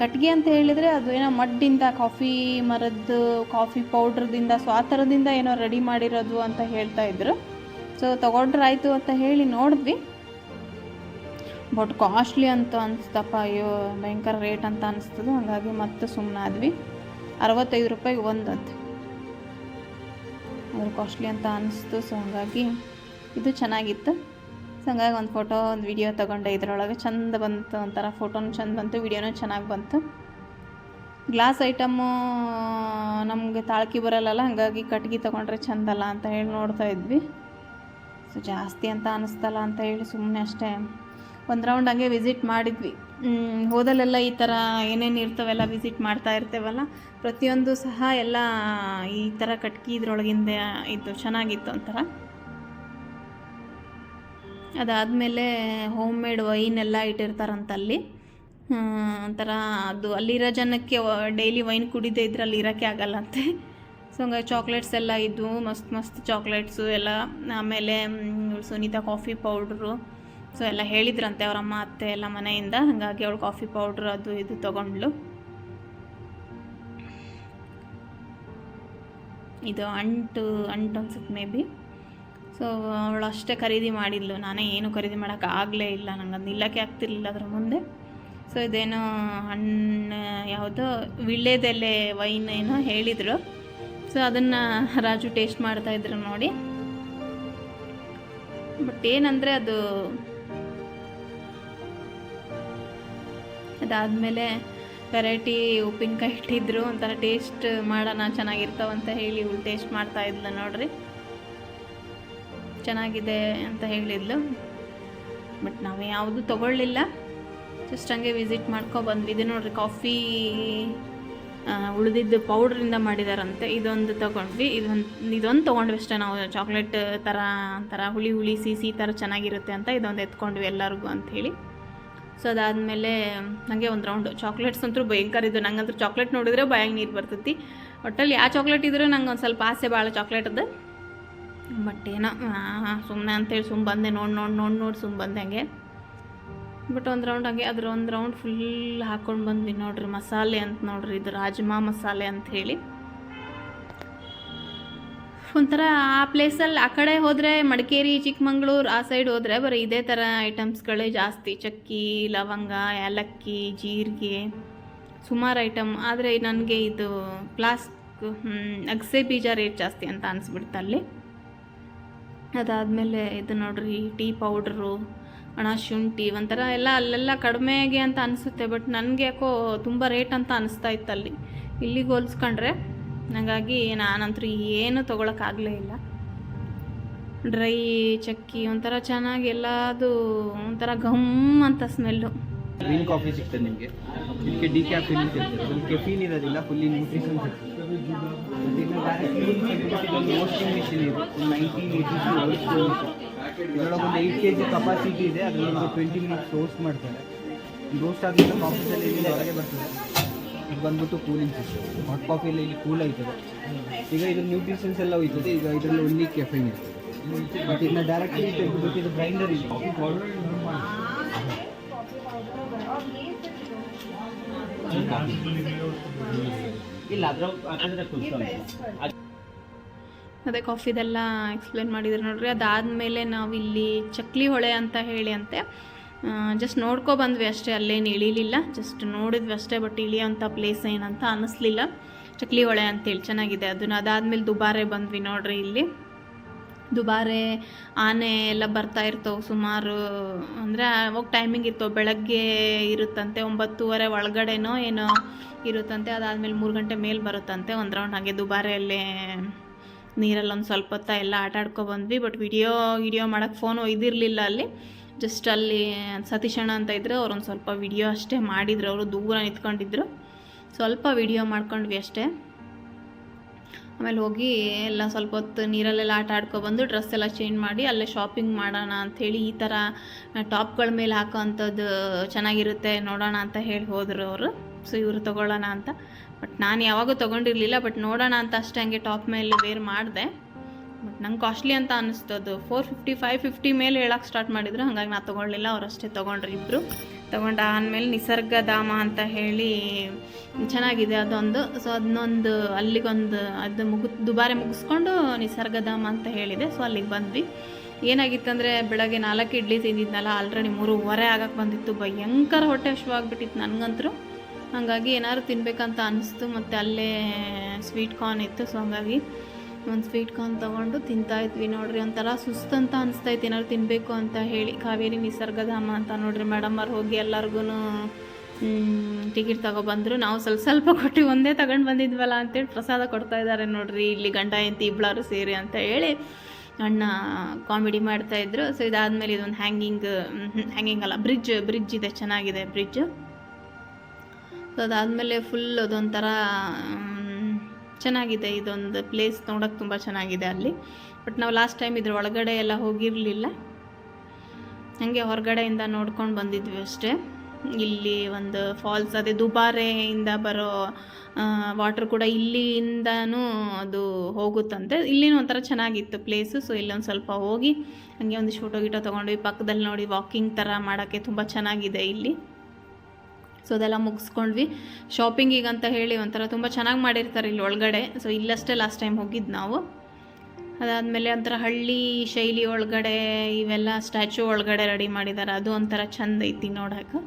ಕಟ್ಟಿಗೆ ಅಂತ ಹೇಳಿದರೆ ಅದು ಏನೋ ಮಡ್ಡಿಂದ ಕಾಫಿ ಮರದ್ದು ಕಾಫಿ ಪೌಡ್ರದಿಂದ ಸೊ ಆ ಥರದಿಂದ ಏನೋ ರೆಡಿ ಮಾಡಿರೋದು ಅಂತ ಹೇಳ್ತಾ ಇದ್ರು. ಸೊ ತೊಗೊಂಡ್ರಾಯ್ತು ಅಂತ ಹೇಳಿ ನೋಡಿದ್ವಿ. ಬಟ್ ಕಾಸ್ಟ್ಲಿ ಅಂತ ಅನಿಸ್ತಪ್ಪ, ಅಯ್ಯೋ, ಭಯಂಕರ ರೇಟ್ ಅಂತ ಅನಿಸ್ತದೆ. ಹಾಗಾಗಿ ಮತ್ತೆ ಸುಮ್ಮನಾದ್ವಿ ಅರವತ್ತೈದು ರೂಪಾಯಿಗೆ ಒಂದು ಅಂತ ಅದು ಕಾಸ್ಟ್ಲಿ ಅಂತ ಅನಿಸ್ತು ಸೊ ಹಾಗಾಗಿ ಇದು ಚೆನ್ನಾಗಿತ್ತು. ಸೊ ಹಂಗಾಗಿ ಒಂದು ಫೋಟೋ, ಒಂದು ವಿಡಿಯೋ ತೊಗೊಂಡೆ. ಇದರೊಳಗೆ ಚಂದ ಬಂತು ಒಂಥರ. ಫೋಟೋನು ಚಂದ ಬಂತು, ವಿಡಿಯೋನೂ ಚೆನ್ನಾಗಿ ಬಂತು. ಗ್ಲಾಸ್ ಐಟಮ್ಮು ನಮಗೆ ತಾಳ್ಕಿ ಬರಲ್ಲಲ್ಲ, ಹಾಗಾಗಿ ಕಟ್ಗೆ ತೊಗೊಂಡ್ರೆ ಚಂದಲ್ಲ ಅಂತ ಹೇಳಿ ನೋಡ್ತಾ ಇದ್ವಿ. ಸೊ, ಜಾಸ್ತಿ ಅಂತ ಅನ್ನಿಸ್ತಲ್ಲ ಅಂತ ಹೇಳಿ ಸುಮ್ಮನೆ ಅಷ್ಟೇ. ಒಂದು ರೌಂಡ್ ಹಂಗೆ ವಿಸಿಟ್ ಮಾಡಿದ್ವಿ. ಹೋದಲ್ಲೆಲ್ಲ ಈ ಥರ ಏನೇನು ಇರ್ತವೆಲ್ಲ ವಿಸಿಟ್ ಮಾಡ್ತಾ ಇರ್ತೇವಲ್ಲ, ಪ್ರತಿಯೊಂದು ಸಹ ಎಲ್ಲ ಈ ಥರ ಕಟ್ಗೆ ಇದ್ರೊಳಗಿಂದ ಇತ್ತು ಚೆನ್ನಾಗಿತ್ತು ಒಂಥರ. ಅದಾದಮೇಲೆ ಹೋಮ್ ಮೇಡ್ ವೈನ್ ಎಲ್ಲ ಇಟ್ಟಿರ್ತಾರಂತಲ್ಲಿ. ಒಂಥರ ಅದು ಅಲ್ಲಿರೋ ಜನಕ್ಕೆ ಡೈಲಿ ವೈನ್ ಕುಡಿದೇ ಇದ್ರೆ ಅಲ್ಲಿ ಇರೋಕ್ಕೆ ಆಗಲ್ಲಂತೆ ಸೊ ಹಂಗಾಗಿ ಚಾಕ್ಲೇಟ್ಸ್ ಎಲ್ಲ ಇದ್ವು, ಮಸ್ತ್ ಮಸ್ತ್ ಚಾಕ್ಲೇಟ್ಸು ಎಲ್ಲ. ಆಮೇಲೆ ಸುನೀತಾ ಕಾಫಿ ಪೌಡ್ರು ಸೊ ಎಲ್ಲ ಹೇಳಿದ್ರಂತೆ ಅವರಮ್ಮ, ಅತ್ತೆ ಎಲ್ಲ ಮನೆಯಿಂದ. ಹಾಗಾಗಿ ಅವಳು ಕಾಫಿ ಪೌಡ್ರ್ ಅದು ಇದು ತೊಗೊಂಡ್ಳು. ಇದು ಅಂಟು ಅಂಟು ಅನ್ಸುತ್ತೆ ಮೇ ಬಿ ಸೊ ಅವಳು ಅಷ್ಟೇ ಖರೀದಿ ಮಾಡಿದ್ಲು. ನಾನೇ ಏನು ಖರೀದಿ ಮಾಡೋಕೆ ಆಗಲೇ ಇಲ್ಲ. ನನಗೆ ಅದು ನಿಲ್ಲಕ್ಕೆ ಆಗ್ತಿರ್ಲಿಲ್ಲ ಅದ್ರ ಮುಂದೆ. ಸೊ ಇದೇನೋ ಹಣ್ಣು, ಯಾವುದೋ ವಿಳ್ಳೆದೆಲೆ, ವೈನ್ ಏನೋ ಹೇಳಿದರು. ಸೊ ಅದನ್ನು ರಾಜು ಟೇಸ್ಟ್ ಮಾಡ್ತಾ ಇದ್ರು ನೋಡಿ. ಬಟ್ ಏನಂದರೆ ಅದು ಅದಾದಮೇಲೆ ವೆರೈಟಿ ಉಪ್ಪಿನಕಾಯಿ ಇಟ್ಟಿದ್ರು. ಒಂಥರ ಟೇಸ್ಟ್ ಮಾಡೋಣ, ಚೆನ್ನಾಗಿರ್ತಾವಂತ ಹೇಳಿ ಇವಳು ಟೇಸ್ಟ್ ಮಾಡ್ತಾ ಇದ್ಲು ನೋಡ್ರಿ. ಚೆನ್ನಾಗಿದೆ ಅಂತ ಹೇಳಿದ್ಲು. ಬಟ್ ನಾವು ಯಾವುದು ತೊಗೊಳ್ಳಿಲ್ಲ. ಜಸ್ಟ್ ಹಂಗೆ ವಿಸಿಟ್ ಮಾಡ್ಕೊ ಬಂದ್ವಿ. ಇದು ನೋಡ್ರಿ ಕಾಫಿ ಉಳಿದಿದ್ದು ಪೌಡ್ರಿಂದ ಮಾಡಿದಾರಂತೆ. ಇದೊಂದು ತೊಗೊಂಡ್ವಿ. ಇದೊಂದು ಇದೊಂದು ತೊಗೊಂಡ್ವಿ ಅಷ್ಟೇ ನಾವು. ಚಾಕ್ಲೇಟ್ ಥರ ಒಂಥರ ಹುಳಿ ಹುಳಿ, ಸಿಹಿ ಥರ ಚೆನ್ನಾಗಿರುತ್ತೆ ಅಂತ ಇದೊಂದು ಎತ್ಕೊಂಡ್ವಿ ಎಲ್ಲರಿಗೂ ಅಂಥೇಳಿ ಸೊ ಅದಾದಮೇಲೆ ನನಗೆ ಒಂದು ರೌಂಡು ಚಾಕ್ಲೇಟ್ಸ್ ಅಂತೂ ಭಯಂಕರ ಇದು. ನಂಗಂತೂ ಚಾಕ್ಲೇಟ್ ನೋಡಿದ್ರೆ ಬಾಯಾಗ ನೀರು ಬರ್ತೈತಿ. ಒಟ್ಟಲ್ಲಿ ಯಾವ ಚಾಕ್ಲೇಟ್ ಇದ್ರೂ ನಂಗೆ ಒಂದು ಸ್ವಲ್ಪ ಆಸೆ, ಭಾಳ ಚಾಕ್ಲೇಟದ್ದು ಬಟ್ ಏನೋ ಸುಮ್ಮನೆ ಅಂತೇಳಿ ಸುಮ್ಮ ಬಂದೆ, ನೋಡಿ ನೋಡಿ ನೋಡಿ ನೋಡಿ ಸುಮ್ಮ ಬಂದೆ ಹಂಗೆ. ಬಟ್ ಒಂದು ರೌಂಡ್ ಹಂಗೆ, ಅದ್ರ ಒಂದು ರೌಂಡ್ ಫುಲ್ ಹಾಕ್ಕೊಂಡು ಬಂದ್ವಿ ನೋಡ್ರಿ, ಮಸಾಲೆ ಅಂತ ನೋಡ್ರಿ, ಇದು ರಾಜ್ಮಾ ಮಸಾಲೆ ಅಂತ ಹೇಳಿ. ಒಂಥರ ಆ ಪ್ಲೇಸಲ್ಲಿ ಆ ಕಡೆ ಹೋದರೆ, ಮಡಿಕೇರಿ, ಚಿಕ್ಕಮಂಗ್ಳೂರು, ಆ ಸೈಡ್ ಹೋದರೆ ಬರೀ ಇದೇ ಥರ ಐಟಮ್ಸ್ಗಳೇ ಜಾಸ್ತಿ. ಚಕ್ಕಿ, ಲವಂಗ, ಏಲಕ್ಕಿ, ಜೀರಿಗೆ, ಸುಮಾರು ಐಟಮ್ ಆದರೆ ನನಗೆ ಇದು ಪ್ಲಾಸ್ಕ್ ಅಗಸೆ ಬೀಜ ರೇಟ್ ಜಾಸ್ತಿ ಅಂತ ಅನಿಸ್ಬಿಡ್ತು ಅಲ್ಲಿ ಅದಾದಮೇಲೆ ಇದು ನೋಡ್ರಿ, ಟೀ ಪೌಡ್ರು ಒಣ ಶುಂಠಿ, ಒಂಥರ ಎಲ್ಲ ಅಲ್ಲೆಲ್ಲ ಕಡಿಮೆಗೆ ಅಂತ ಅನಿಸುತ್ತೆ ಬಟ್ ನನಗೆ ಯಾಕೋ ತುಂಬ ರೇಟ್ ಅಂತ ಅನಿಸ್ತಾ ಇತ್ತು ಅಲ್ಲಿ. ಇಲ್ಲಿಗೆ ಹೋಲಿಸ್ಕೊಂಡ್ರೆ ಹಾಗಾಗಿ ನಾನಂತೂ ಏನು ತೊಗೊಳಕ್ಕಾಗಲೇ ಇಲ್ಲ. ಡ್ರೈ, ಚಕ್ಕಿ ಒಂಥರ ಚೆನ್ನಾಗಿ ಎಲ್ಲದು ಒಂಥರ ಘಮ್ ಅಂತ ಸ್ಮೆಲ್ಲು ಗ್ರೀನ್ ಕಾಫಿ ಸಿಗ್ತದೆ ನಿಮಗೆ. ಡಿ ಕ್ಯಾಫಿನ್ ಕೆಫೀನ್ ಇರೋದಿಲ್ಲ ಫುಲ್ಲಿ ನ್ಯೂಟ್ರಿಷನ್ ಸಿಗ್ತದೆ. ರೋಸ್ಟಿಂಗ್ ಮಿಷಿನ್ ಇದೆ ನೈನ್ಟೀನ್ ಏಯ್ಟೀಸ್ ರೋಸ್ಟಿಂಗ್ ಮಿಷಿನ್ ಇದರೊಳಗೆ ಒಂದು ಏಯ್ಟ್ ಕೆ ಜಿ ಕಪಾಸಿಟಿ ಇದೆ ಅದರಲ್ಲಿ ಒಂದು ಟ್ವೆಂಟಿ ಮಿನಿಟ್ಸ್ ರೋಸ್ಟ್ ಮಾಡ್ತಾರೆ ರೋಸ್ಟ್ ಆದಮೇಲೆ ಕಾಫಿದಲ್ಲಿ ಇಲ್ಲಿ ಹೊರಗೆ ಬರ್ತದೆ ಇದು ಬಂದ್ಬಿಟ್ಟು ಕೂಲಿಂಗ್ ಸಿಸ್ಟಮ್ ಹಾಟ್ ಕಾಫಿಯಲ್ಲಿ ಇಲ್ಲಿ ಕೂಲ್ ಆಯ್ತದೆ ಈಗ ಇದ್ರ ನ್ಯೂಟ್ರಿಷನ್ಸ್ ಎಲ್ಲ ಹೋಯ್ತದೆ ಈಗ ಇದರಲ್ಲಿ ಒನ್ಲಿ ಕೆಫೈನ್ ಇರ್ತದೆ ಮತ್ತು ಇದನ್ನ ಡೈರೆಕ್ಟ್ಲಿ ತೆಗೆದುಬಿಟ್ಟು ಇದು ಗ್ರೈಂಡರ್ ಇದೆ ಇಲ್ಲ ಅದ್ರ ಅದರ ಅದೇ ಕಾಫಿದೆಲ್ಲ ಎಕ್ಸ್ಪ್ಲೇನ್ ಮಾಡಿದ್ರು ನೋಡ್ರಿ. ಅದಾದಮೇಲೆ ನಾವು ಇಲ್ಲಿ ಚಕ್ಲಿ ಹೊಳೆ ಅಂತ ಹೇಳಿ ಅಂತೆ. ಜಸ್ಟ್ ನೋಡ್ಕೊ ಬಂದ್ವಿ ಅಷ್ಟೇ ಅಲ್ಲೇನು ಇಳಿಲಿಲ್ಲ. ಜಸ್ಟ್ ನೋಡಿದ್ವಿ ಅಷ್ಟೇ ಬಟ್ ಇಳಿಯೋಂಥ ಪ್ಲೇಸ್ ಏನಂತ ಅನ್ನಿಸ್ಲಿಲ್ಲ ಚಕ್ಲಿ ಹೊಳೆ ಅಂತೇಳಿ ಚೆನ್ನಾಗಿದೆ. ಅದನ್ನ ಅದಾದ್ಮೇಲೆ ದುಬಾರೆ ಬಂದ್ವಿ ನೋಡ್ರಿ ಇಲ್ಲಿ. ದುಬಾರೆ ಆನೆ ಎಲ್ಲ ಬರ್ತಾ ಇರ್ತವೆ ಸುಮಾರು, ಅಂದರೆ ಅವಾಗ ಟೈಮಿಂಗ್ ಇರ್ತವೆ ಬೆಳಗ್ಗೆ ಇರುತ್ತಂತೆ, ಒಂಬತ್ತುವರೆ ಒಳಗಡೆನೋ ಏನೋ ಇರುತ್ತಂತೆ, ಅದಾದಮೇಲೆ ಮೂರು ಗಂಟೆ ಮೇಲೆ ಬರುತ್ತಂತೆ, ಒಂದು ರೌಂಡ್ ಹಾಗೆ ದುಬಾರೆಯಲ್ಲೇ ನೀರಲ್ಲಿ ಒಂದು ಸ್ವಲ್ಪ ಹೊತ್ತ ಎಲ್ಲ ಆಟ ಬಂದ್ವಿ ಬಟ್ ವಿಡಿಯೋ ವಿಡಿಯೋ ಮಾಡೋಕ್ಕೆ ಫೋನ್ ಒಯ್ದಿರಲಿಲ್ಲ ಅಲ್ಲಿ. ಜಸ್ಟ್ ಅಲ್ಲಿ ಸತೀಶಣ್ಣ ಅಂತ ಇದ್ದರು ಒಂದು ಸ್ವಲ್ಪ ವಿಡಿಯೋ ಅಷ್ಟೇ ಮಾಡಿದ್ರು, ಅವರು ದೂರ ನಿಂತ್ಕೊಂಡಿದ್ರು. ಸ್ವಲ್ಪ ವಿಡಿಯೋ ಮಾಡ್ಕೊಂಡ್ವಿ ಅಷ್ಟೇ. ಆಮೇಲೆ ಹೋಗಿ ಎಲ್ಲ ಸ್ವಲ್ಪ ಹೊತ್ತು ನೀರಲ್ಲೆಲ್ಲ ಆಟ ಆಡ್ಕೊ ಬಂದು ಡ್ರೆಸ್ ಎಲ್ಲ ಚೇಂಜ್ ಮಾಡಿ ಅಲ್ಲೇ ಶಾಪಿಂಗ್ ಮಾಡೋಣ ಅಂಥೇಳಿ ಈ ಥರ ಟಾಪ್ಗಳ ಮೇಲೆ ಹಾಕೋ ಅಂಥದ್ದು ಚೆನ್ನಾಗಿರುತ್ತೆ, ನೋಡೋಣ ಅಂತ ಹೇಳಿ ಹೋದರು ಅವರು. ಸೊ ಇವರು ತೊಗೊಳ್ಳೋಣ ಅಂತ. ಬಟ್ ನಾನು ಯಾವಾಗೂ ತೊಗೊಂಡಿರಲಿಲ್ಲ ಬಟ್ ನೋಡೋಣ ಅಂತ ಅಷ್ಟೇ ಹಂಗೆ ಟಾಪ್ ಮೇಲೆ ವೇರ್ ಮಾಡಿದೆ. ಬಟ್ ನಂಗೆ ಕಾಸ್ಟ್ಲಿ ಅಂತ ಅನ್ನಿಸ್ತು ಅದು. ಫೋರ್ ಫಿಫ್ಟಿ ಫೈವ್ ಫಿಫ್ಟಿ ಮೇಲೆ ಹೇಳಕ್ಕೆ ಸ್ಟಾರ್ಟ್ ಮಾಡಿದ್ರು, ಹಾಗಾಗಿ ನಾನು ತೊಗೊಳ್ಳಿಲ್ಲ ಅವರಷ್ಟೇ ತೊಗೊಂಡ್ರಿ ಇಬ್ಬರು ತೊಗೊಂಡು ಆದಮೇಲೆ ನಿಸರ್ಗಧಾಮ ಅಂತ ಹೇಳಿ ಚೆನ್ನಾಗಿದೆ ಅದೊಂದು. ಸೊ ಅದನ್ನೊಂದು ಅಲ್ಲಿಗೊಂದು ಅದು ಮುಗು ದುಬಾರಿ ಮುಗಿಸ್ಕೊಂಡು ನಿಸರ್ಗಧಾಮ ಅಂತ ಹೇಳಿದೆ. ಸೊ ಅಲ್ಲಿಗೆ ಬಂದ್ವಿ. ಏನಾಗಿತ್ತಂದರೆ ಬೆಳಗ್ಗೆ ನಾಲ್ಕು ಇಡ್ಲಿ ತಿಂದಿದ್ನಲ್ಲ ಆಲ್ರೆಡಿ ಮೂರುವರೆ ಆಗಕ್ಕೆ ಬಂದಿತ್ತು. ಭಯಂಕರ ಹೊಟ್ಟೆ ಹಶುವಾಗ್ಬಿಟ್ಟಿತ್ತು ನನಗಂತರೂ ಹಾಗಾಗಿ ಏನಾದ್ರು ತಿನ್ನಬೇಕಂತ ಅನಿಸ್ತು, ಮತ್ತು ಅಲ್ಲೇ ಸ್ವೀಟ್ ಕಾರ್ನ್ ಇತ್ತು. ಸೊ ಹಾಗಾಗಿ ಒಂದು ಸ್ವೀಟ್ ಕಾರ್ನ್ ತೊಗೊಂಡು ತಿಂತಾ ಇದ್ವಿ ನೋಡ್ರಿ, ಒಂಥರ ಸುಸ್ತಂತ ಅನಿಸ್ತೈತೆ, ಏನಾದ್ರು ತಿನ್ನಬೇಕು ಅಂತ ಹೇಳಿ. ಕಾವೇರಿ ನಿಸರ್ಗಧಾಮ ಅಂತ ನೋಡ್ರಿ ಮೇಡಮ್ ಅವ್ರು ಹೋಗಿ ಎಲ್ಲರಿಗೂ ಟಿಕೆಟ್ ತಗೊಬಂದ್ರು. ನಾವು ಸ್ವಲ್ಪ ಸ್ವಲ್ಪ ಕೊಟ್ಟು ಒಂದೇ ತಗೊಂಡು ಬಂದಿದ್ವಲ್ಲ ಅಂತೇಳಿ ಪ್ರಸಾದ ಕೊಡ್ತಾ ಇದ್ದಾರೆ ನೋಡ್ರಿ, ಇಲ್ಲಿ ಗಂಡ ಎಂತಿ ಇಬ್ಬಳಾರು ಸೇರಿ ಅಂತ ಹೇಳಿ ಅಣ್ಣ ಕಾಮಿಡಿ ಮಾಡ್ತಾಯಿದ್ರು ಸೊ ಇದಾದಮೇಲೆ ಇದೊಂದು ಹ್ಯಾಂಗಿಂಗ್ ಹ್ಯಾಂಗಿಂಗ್ ಅಲ್ಲ ಬ್ರಿಡ್ಜ್ ಬ್ರಿಡ್ಜ್ ಇದೆ, ಚೆನ್ನಾಗಿದೆ ಬ್ರಿಡ್ಜ್ ಸೊ ಅದಾದಮೇಲೆ ಫುಲ್ ಅದೊಂಥರ ಚೆನ್ನಾಗಿದೆ, ಇದೊಂದು ಪ್ಲೇಸ್ ನೋಡೋಕ್ಕೆ ತುಂಬ ಚೆನ್ನಾಗಿದೆ ಅಲ್ಲಿ. ಬಟ್ ನಾವು ಲಾಸ್ಟ್ ಟೈಮ್ ಇದ್ರ ಒಳಗಡೆ ಎಲ್ಲ ಹೋಗಿರಲಿಲ್ಲ. ಹಾಗೆ ಹೊರಗಡೆಯಿಂದ ನೋಡ್ಕೊಂಡು ಬಂದಿದ್ವಿ ಅಷ್ಟೇ. ಇಲ್ಲಿ ಒಂದು ಫಾಲ್ಸ್ ಅದೇ ದುಬಾರೆಯಿಂದ ಬರೋ ವಾಟರ್ ಕೂಡ ಇಲ್ಲಿಂದನೂ ಅದು ಹೋಗುತ್ತಂತೆ. ಇಲ್ಲಿನೂ ಒಂಥರ ಚೆನ್ನಾಗಿತ್ತು ಪ್ಲೇಸು ಸೊ ಇಲ್ಲೊಂದು ಸ್ವಲ್ಪ ಹೋಗಿ ಹಾಗೆ ಒಂದು ಫೋಟೋ ಗಿಟೋ ತೊಗೊಂಡ್ವಿ ಪಕ್ಕದಲ್ಲಿ ನೋಡಿ ವಾಕಿಂಗ್ ಥರ ಮಾಡೋಕ್ಕೆ ತುಂಬ ಚೆನ್ನಾಗಿದೆ ಇಲ್ಲಿ. ಸೊ ಅದೆಲ್ಲ ಮುಗಿಸ್ಕೊಂಡ್ವಿ. ಶಾಪಿಂಗಿಗೆ ಅಂತ ಹೇಳಿ ಒಂಥರ ತುಂಬ ಚೆನ್ನಾಗಿ ಮಾಡಿರ್ತಾರೆ ಇಲ್ಲಿ ಒಳಗಡೆ. ಸೊ ಇಲ್ಲಷ್ಟೇ ಲಾಸ್ಟ್ ಟೈಮ್ ಹೋಗಿದ್ದು ನಾವು. ಅದಾದಮೇಲೆ ಒಂಥರ ಹಳ್ಳಿ ಶೈಲಿ ಒಳಗಡೆ, ಇವೆಲ್ಲ ಸ್ಟ್ಯಾಚು ಒಳಗಡೆ ರೆಡಿ ಮಾಡಿದ್ದಾರೆ ಅದು ಒಂಥರ ಚಂದ ಐತಿ ನೋಡಕ್ಕೆ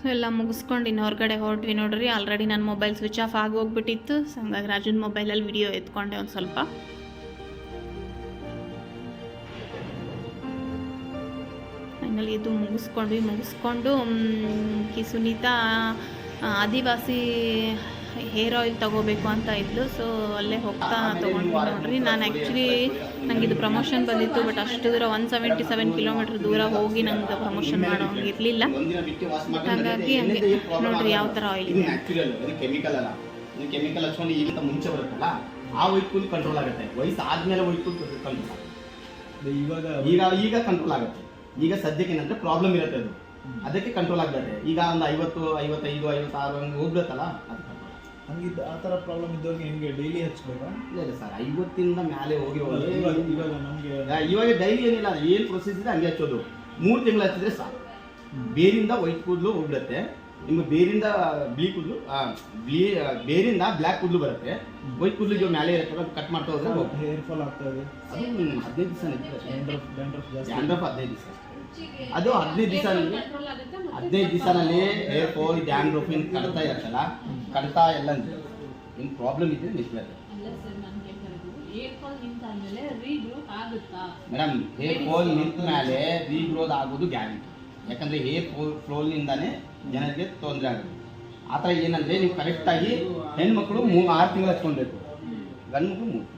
ಸೊ ಎಲ್ಲ ಮುಗಿಸ್ಕೊಂಡು ಇನ್ನು ಹೊರಗಡೆ ಹೊರಟ್ವಿ ನೋಡ್ರಿ. ಆಲ್ರೆಡಿ ನನ್ನ ಮೊಬೈಲ್ ಸ್ವಿಚ್ ಆಫ್ ಆಗಿ ಹೋಗ್ಬಿಟ್ಟಿತ್ತು ಸೊ ಹಂಗಾಗಿ ರಾಜನ ಮೊಬೈಲಲ್ಲಿ ವಿಡಿಯೋ ಎತ್ಕೊಂಡೆ ಒಂದು ಸ್ವಲ್ಪ. ಫೈನಲಿ ಇದು ಮುಗಿಸ್ಕೊಂಡ್ವಿ ಮುಗಿಸ್ಕೊಂಡು ಕಿ ಸುನೀತಾ ಆದಿವಾಸಿ ಹೇರ್ ಆಯಿಲ್ ತಗೋಬೇಕು ಅಂತ ಇದ್ಲು ಸೊ ಅಲ್ಲೇ ಹೋಗ್ತಾ ತೊಗೊಂಡ್ವಿ ನೋಡ್ರಿ ನಾನು ಆ್ಯಕ್ಚುಲಿ ನನಗೆ ಇದು ಪ್ರಮೋಷನ್ ಬಂದಿತ್ತು ಬಟ್ ಅಷ್ಟು ದೂರ ಒನ್ ಸೆವೆಂಟಿ ಸೆವೆನ್ ಕಿಲೋಮೀಟ್ರ್ ದೂರ ಹೋಗಿ ನಂಗೆ ಪ್ರಮೋಷನ್ ಮಾಡೋ ಇರಲಿಲ್ಲ ಹಾಗಾಗಿ ಹಂಗೆ ನೋಡ್ರಿ ಯಾವ ಥರ ಆಯಿಲ್ ಇದು ಮುಂಚೆ ಬರುತ್ತಲ್ಲ ಆ ಆಗುತ್ತೆ ಈಗ ಕಂಟ್ರೋಲ್ ಆಗುತ್ತೆ ಈಗ ಸದ್ಯಕ್ಕೆ ಏನಂದ್ರೆ ಪ್ರಾಬ್ಲಮ್ ಇರುತ್ತೆ ಅದು. ಅದಕ್ಕೆ ಕಂಟ್ರೋಲ್ ಆಗ್ತದೆ ಈಗ ಒಂದು ಐವತ್ತು ಐವತ್ತೈದು ಐವತ್ತಾರು ಹಂಗೆ ಹೋಗ್ಬೇಕಲ್ಲ ಅದು ಕಂಟ್ರೋಲ್ ಹಂಗಿದ್ದ ಆ ಥರ ಪ್ರಾಬ್ಲಮ್ ಇದ್ದವ್ರಿಗೆ ಹೆಂಗೆ ಡೈಲಿ ಹಚ್ಬೇಕಾ? ಇಲ್ಲ ಇಲ್ಲ ಸರ್ ಐವತ್ತಿಂದ ಮೇಲೆ ಹೋಗಿ ಹೋಗಿ ಇವಾಗ ಇವಾಗ ನಮಗೆ ಇವಾಗ ಡೈಲಿ ಏನಿಲ್ಲ ಏನು ಪ್ರೊಸೆಸ್ ಇದೆ ಹಂಗೆ ಹಚ್ಚೋದು. ಮೂರು ತಿಂಗಳು ಹಚ್ಚಿದ್ರೆ ಸಾಕು. ಬೇರಿಂದ ವೈಟ್ ಕೂದಲು ಹೋಗ್ಬಿಡುತ್ತೆ. ನಿಮ್ಗೆ ಬೇರಿಂದ ಬಿಳಿ ಕೂದಲು ಬಿಳಿ ಬೇರಿಂದ ಬ್ಲ್ಯಾಕ್ ಕೂದಲು ಬರುತ್ತೆ. ವೈಟ್ ಕೂದಲು ಮೇಲೆ ಇರುತ್ತೆ ಕಟ್ ಮಾಡ್ತಾ ಹೋದ್ರೆ ಹೇರ್ ಫಾಲ್ ಆಗ್ತಾ ಇದೆ. ಅದು ಹದಿನೈದು ದಿವಸ ಡ್ಯಾಂಡ್ರಫ್ ಹದಿನೈದು ದಿವಸ ಅದು ಹದಿನೈದು ದಿವಸ ಹದಿನೈದು ದಿವಸನಲ್ಲಿ ಹೇರ್ ಫಾಲ್ ಡ್ಯಾಂಡ್ರಫ್ ಏನು ಕಡ್ತಾ ಇರುತ್ತಲ್ಲ ಕಡ್ತಾ ಎಲ್ಲ ಏನು ಪ್ರಾಬ್ಲಮ್ ಇದ್ರೆ ನಿಲ್ಬೇಕು ಮೇಡಮ್ ಹೇರ್ ಫಾಲ್ ನಿಂತ ಮೇಲೆ ರೀಗ್ರೋತ್ ಆಗೋದು ಗ್ಯಾರಂಟಿ ಯಾಕಂದ್ರೆ ಹೇರ್ ಫೋಲ್ ಫ್ಲೋಲ್ನಿಂದಾನೇ ಜನರಿಗೆ ತೊಂದರೆ ಆಗುತ್ತೆ. ಆ ಥರ ಏನಂದರೆ ನೀವು ಕರೆಕ್ಟಾಗಿ ಹೆಣ್ಮಕ್ಳು ಮೂ ಆರು ತಿಂಗಳು ಹಚ್ಕೊಳ್ಬೇಕು. ಗಂಡು ಮಕ್ಕಳು ಮೂರು.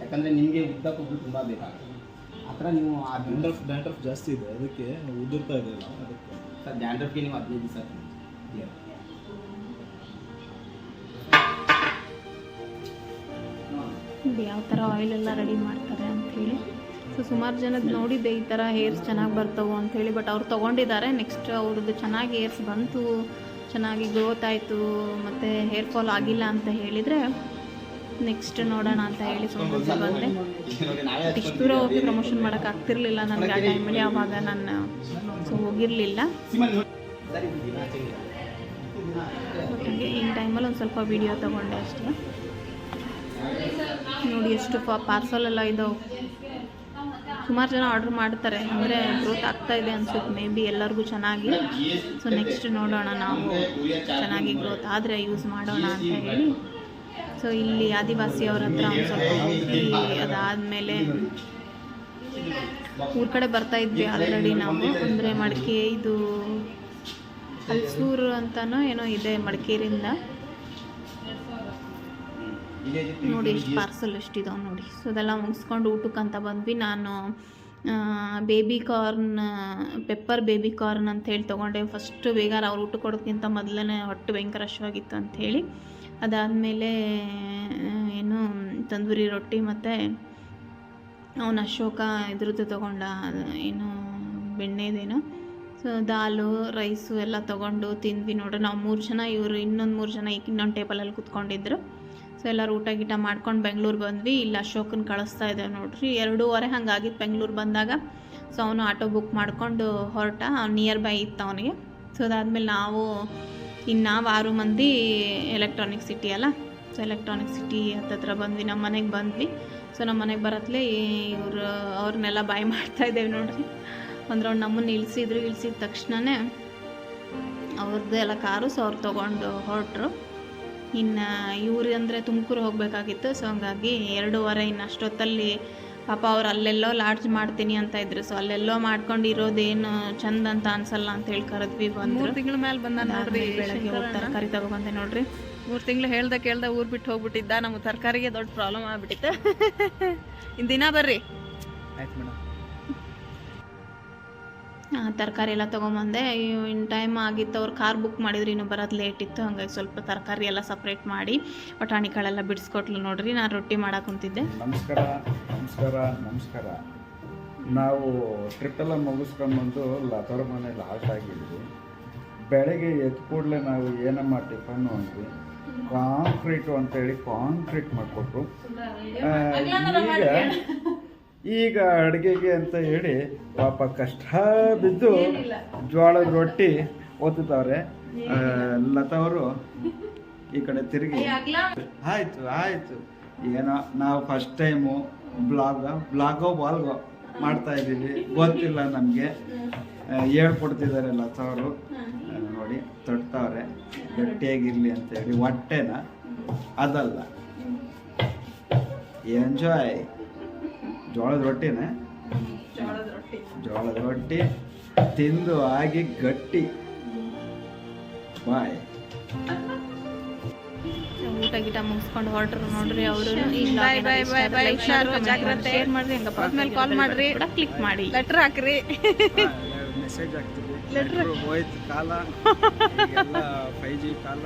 ಯಾಕಂದರೆ ನಿಮಗೆ ಉದ್ದ ಕೂದಲು ತುಂಬ ಬೇಕಾಗುತ್ತೆ. ಆ ಥರ ನೀವು ಆ ಡ್ಯಾಂಡ್ರಫ್ ಡ್ಯಾಂಡ್ರಫ್ ಜಾಸ್ತಿ ಇದೆ. ಅದಕ್ಕೆ ಉದುರ್ತಾ ಇದೆ ಅದಕ್ಕೆ. ಸರ್ ಡ್ಯಾಂಡ್ರಫ್ಗೆ ನೀವು ಹದಿನೈದು ದಿವಸ ಯಾವ ಥರ ಆಯಿಲ್ ಎಲ್ಲ ರೆಡಿ ಮಾಡ್ತಾರೆ ಅಂಥೇಳಿ ಸೊ ಸುಮಾರು ಜನದ್ದು ನೋಡಿದ್ದೆ ಈ ಥರ ಹೇರ್ಸ್ ಚೆನ್ನಾಗಿ ಬರ್ತವೆ ಅಂಥೇಳಿ ಬಟ್ ಅವ್ರು ತೊಗೊಂಡಿದ್ದಾರೆ. ನೆಕ್ಸ್ಟ್ ಅವ್ರದ್ದು ಚೆನ್ನಾಗಿ ಹೇರ್ಸ್ ಬಂತು, ಚೆನ್ನಾಗಿ ಗ್ರೋತ್ ಆಯಿತು, ಮತ್ತು ಹೇರ್ ಫಾಲ್ ಆಗಿಲ್ಲ ಅಂತ ಹೇಳಿದರೆ ನೆಕ್ಸ್ಟ್ ನೋಡೋಣ ಅಂತ ಹೇಳಿ ಸುಮ್ಮನೆ ಬಂದೆ. ಇಷ್ಟು ದೂರ ಹೋಗಿ ಪ್ರಮೋಷನ್ ಮಾಡೋಕೆ ಆಗ್ತಿರ್ಲಿಲ್ಲ ನನಗೆ ಆ ಟೈಮಲ್ಲಿ ಆವಾಗ ನಾನು ಸೊ ಹೋಗಿರಲಿಲ್ಲ. ಹಾಗೆ ಈ ಟೈಮಲ್ಲಿ ಒಂದು ಸ್ವಲ್ಪ ವಿಡಿಯೋ ತಗೊಂಡೆ ಅಷ್ಟೇ. ನೋಡಿ ಎಷ್ಟು ಪಾರ್ಸಲ್ ಎಲ್ಲ ಇದಾವೆ. ಸುಮಾರು ಜನ ಆರ್ಡ್ರ್ ಮಾಡ್ತಾರೆ. ಅಂದರೆ ಗ್ರೋತ್ ಆಗ್ತಾ ಇದೆ ಅನ್ಸುತ್ತೆ ಮೇ ಬಿ ಎಲ್ಲರಿಗೂ ಚೆನ್ನಾಗಿ. ಸೊ ನೆಕ್ಸ್ಟ್ ನೋಡೋಣ ನಾವು ಚೆನ್ನಾಗಿ ಗ್ರೋತ್ ಆದರೆ ಯೂಸ್ ಮಾಡೋಣ ಅಂತ ಹೇಳಿ. ಸೊ ಇಲ್ಲಿ ಆದಿವಾಸಿ ಅವ್ರ ಹತ್ರ ಒಂದು ಸ್ವಲ್ಪ ಹೋಗಿ ಅದಾದಮೇಲೆ ಊರ ಕಡೆ ಬರ್ತಾ ಇದ್ವಿ ಆಲ್ರೆಡಿ ನಾವು. ಅಂದರೆ ಮಡಿಕೆ ಇದು ಹಲ್ಸೂರು ಅಂತನೋ ಏನೋ ಇದೆ ಮಡಿಕೇರಿಯಿಂದ. ನೋಡಿ ಎಷ್ಟು ಪಾರ್ಸಲ್ ಎಷ್ಟಿದಾವೆ ನೋಡಿ. ಸೊ ಅದೆಲ್ಲ ಮುಗಿಸ್ಕೊಂಡು ಊಟಕ್ಕೆ ಅಂತ ಬಂದ್ವಿ. ನಾನು baby corn pepper baby corn ಅಂತ ಹೇಳಿ ತೊಗೊಂಡೆ. ಫಸ್ಟು ಬೇಗ ಅವ್ರು ಊಟ ಕೊಡೋದಕ್ಕಿಂತ ಮೊದಲನೇ ಹೊಟ್ಟು ಭಯಂಕರ ಹಶ್ವಾಗಿತ್ತು ಅಂಥೇಳಿ ಅದಾದಮೇಲೆ ಏನು ತಂದೂರಿ ರೊಟ್ಟಿ ಮತ್ತು ಅವನು ಅಶೋಕ ಇದ್ರದ್ದು ತೊಗೊಂಡ ಏನು ಬೆಣ್ಣೆದೇನು. ಸೊ ದಾಲು ರೈಸು ಎಲ್ಲ ತೊಗೊಂಡು ತಿಂದ್ವಿ ನೋಡ್ರಿ ನಾವು ಮೂರು ಜನ ಇವರು ಇನ್ನೊಂದು ಮೂರು ಜನ ಈಗ ಇನ್ನೊಂದು ಟೇಬಲಲ್ಲಿ ಕೂತ್ಕೊಂಡಿದ್ರು. ಎಲ್ಲರೂ ಊಟ ಗೀಟ ಮಾಡ್ಕೊಂಡು ಬೆಂಗಳೂರು ಬಂದ್ವಿ. ಇಲ್ಲಿ ಅಶೋಕನ ಕಳಿಸ್ತಾ ಇದ್ದೇವೆ ನೋಡ್ರಿ. ಎರಡೂವರೆ ಹಂಗಾಗಿತ್ತು ಬೆಂಗಳೂರು ಬಂದಾಗ. ಸೊ ಅವನು ಆಟೋ ಬುಕ್ ಮಾಡ್ಕೊಂಡು ಹೊರಟ. ನಿಯರ್ ಬೈ ಇತ್ತು ಅವನಿಗೆ. ಸೊ ಅದಾದಮೇಲೆ ನಾವು ಇನ್ನು ಆರು ಮಂದಿ ಎಲೆಕ್ಟ್ರಾನಿಕ್ ಸಿಟಿ ಅಲ್ಲ. ಸೊ ಎಲೆಕ್ಟ್ರಾನಿಕ್ ಸಿಟಿ ಹತ್ತತ್ರ ಬಂದ್ವಿ. ನಮ್ಮ ಮನೆಗೆ ಬಂದ್ವಿ. ಸೊ ನಮ್ಮ ಮನೆಗೆ ಬರತ್ಲೆ ಇವರು ಅವ್ರನ್ನೆಲ್ಲ ಬಾಯ್ ಮಾಡ್ತಾ ಇದ್ದೇವೆ ನೋಡ್ರಿ. ಅಂದ್ರೆ ಅವ್ರು ನಮ್ಮನ್ನು ಇಳಿಸಿದ್ರು. ಇಳಿಸಿದ ತಕ್ಷಣವೇ ಅವ್ರದ್ದೆಲ್ಲ ಕಾರು ಸೊ ಅವ್ರು ತೊಗೊಂಡು ಹೊರಟ್ರು. ಇನ್ನು ಇವ್ರು ಅಂದರೆ ತುಮಕೂರು ಹೋಗಬೇಕಾಗಿತ್ತು ಸೊ ಹಂಗಾಗಿ ಎರಡೂವರೆ ಇನ್ನು ಅಷ್ಟೊತ್ತಲ್ಲಿ ಪಾಪ ಅವ್ರು ಅಲ್ಲೆಲ್ಲೋ ಲಾಡ್ಜ್ ಮಾಡ್ತೀನಿ ಅಂತ ಇದ್ರು. ಸೊ ಅಲ್ಲೆಲ್ಲೋ ಮಾಡ್ಕೊಂಡು ಇರೋದೇನು ಚಂದ ಅಂತ ಅನ್ಸಲ್ಲ ಅಂತ ಹೇಳಿ ಕರೆದ್ವಿ ಬಂದ್ರು. ತಿಂಗಳ ಮೇಲೆ ಬಂದ ನೋಡ್ರಿ ಬೆಳಗ್ಗೆ. ಹೋಗಿ ತರಕಾರಿ ತಗೊಬಂದೆ ನೋಡ್ರಿ. ಮೂರು ತಿಂಗಳು ಹೇಳ್ದೆ ಕೇಳ್ದೆ ಊರು ಬಿಟ್ಟು ಹೋಗ್ಬಿಟ್ಟಿದ್ದ ನಮ್ಗೆ ತರಕಾರಿಗೆ ದೊಡ್ಡ ಪ್ರಾಬ್ಲಮ್ ಆಗ್ಬಿಟ್ಟಿತ್ತು. ಇನ್ನು ದಿನ ಬರ್ರಿ. ಆಯ್ತು ಮೇಡಮ್. ತರಕಾರಿ ಎಲ್ಲ ತೊಗೊಂಬಂದೆ. ಇನ್ನು ಟೈಮ್ ಆಗಿತ್ತು ಅವ್ರು ಕಾರ್ ಬುಕ್ ಮಾಡಿದ್ರು ಇನ್ನು ಬರೋದು ಲೇಟ್ ಇತ್ತು ಹಂಗಾಗಿ ಸ್ವಲ್ಪ ತರಕಾರಿ ಎಲ್ಲ ಸಪ್ರೇಟ್ ಮಾಡಿ ಬಟಾಣಿಗಳೆಲ್ಲ ಬಿಡಿಸ್ಕೊಟ್ಲು ನೋಡ್ರಿ ನಾನು ರೊಟ್ಟಿ ಮಾಡಕ್ಕೆ ಕುಂತಿದ್ದೆ. ನಮಸ್ಕಾರ ನಮಸ್ಕಾರ ನಮಸ್ಕಾರ. ನಾವು ಟ್ರಿಪ್ಪೆಲ್ಲ ಮುಗಿಸ್ಕೊಂಡ್ಬಂದು ಲತೋರ್ ಮನೇಲಿ ಆಟ ಆಗಿದ್ವಿ. ಬೆಳಗ್ಗೆ ಎದ್ದು ಕೂಡಲೇ ನಾವು ಏನಮ್ಮ ಟಿಫನ್ನು ಅಂದ್ವಿ? ಕಾಂಕ್ರೀಟು ಅಂತೇಳಿ ಕಾಂಕ್ರೀಟ್ ಮಾಡಿಕೊಟ್ರು. ಈಗ ಈಗ ಅಡುಗೆಗೆ ಅಂತ ಹೇಳಿ ಪಾಪ ಕಷ್ಟ ಬಿದ್ದು ಜೋಳದ ರೊಟ್ಟಿ ಓದ್ತವ್ರೆ ಲತಾವರು ಈ ಕಡೆ ತಿರುಗಿ. ಆಯ್ತು ಆಯ್ತು. ಏನೋ ನಾವು ಫಸ್ಟ್ ಟೈಮು ಬ್ಲಾಗ ಬ್ಲಾಗೋ ಬಾಲ್ಗೋ ಮಾಡ್ತಾ ಇದ್ದೀವಿ. ಗೊತ್ತಿಲ್ಲ ನಮಗೆ. ಹೇಳ್ಕೊಡ್ತಿದ್ದಾರೆ ಲತಾವರು ನೋಡಿ ತೊಡ್ತಾವ್ರೆ ಗಟ್ಟಿಯಾಗಿರ್ಲಿ ಅಂತ ಹೇಳಿ. ಹೊಟ್ಟೆನ ಅದಲ್ಲ. ಎಂಜಾಯ್ ಜೋಳದ ರೊಟ್ಟಿನೇ? ಜೋಳದ ರೊಟ್ಟಿ. ತಿಂದು ಆಗಿ ಗಟ್ಟಿ. ಬಾಯ್. ಊಟ ಗೀಟ ಮುಗಿಸ್ಕೊಂಡು ಹೊರಟ್ರು ನೋಡ್ರಿ ಅವರು. ಬಾಯ್ ಬಾಯ್ ಬಾಯ್ ಬಾಯ್ ಜಾಗ್ರತೆ ಶೇರ್ ಮಾಡ್ರಿ ಹಂಗಪ್ಪ ಆದ್ಮೇಲೆ ಕಾಲ್ ಮಾಡ್ರಿ. ಕ್ಲಿಕ್ ಮಾಡಿ ಲೆಟರ್ ಹಾಕ್ರಿ. ಮೆಸೇಜ್ ಆಗ್ತೀವಿ ಹೋಯ್ತು ಕಾಲ. ಫೈವ್ ಜಿ ಕಾಲ.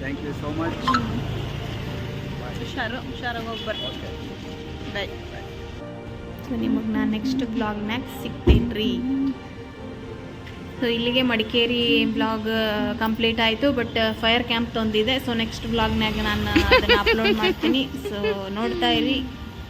ಥ್ಯಾಂಕ್ ಯು ಸೋ ಮಚ್ ಹುಷಾರು ಹುಷಾರಾಗಿ ಹೋಗಿ ಬರ್ರಿ. ಬಾಯ್ ಸೊ ನಿಮಗೆ ನಾನು ನೆಕ್ಸ್ಟ್ ಬ್ಲಾಗ್ನಾಗ ಸಿಗ್ತೇನೆ ರೀ. ಸೊ ಇಲ್ಲಿಗೆ ಮಡಿಕೇರಿ ಬ್ಲಾಗ್ ಕಂಪ್ಲೀಟ್ ಆಯಿತು ಬಟ್ ಫೈರ್ ಕ್ಯಾಂಪ್ ತಂದಿದೆ ಸೊ ನೆಕ್ಸ್ಟ್ ಬ್ಲಾಗ್ನಾಗ ನಾನು ಅದನ್ನು ಅಪ್ಲೋಡ್ ಮಾಡ್ತೀನಿ. ಸೊ ನೋಡ್ತಾ ಇರಿ.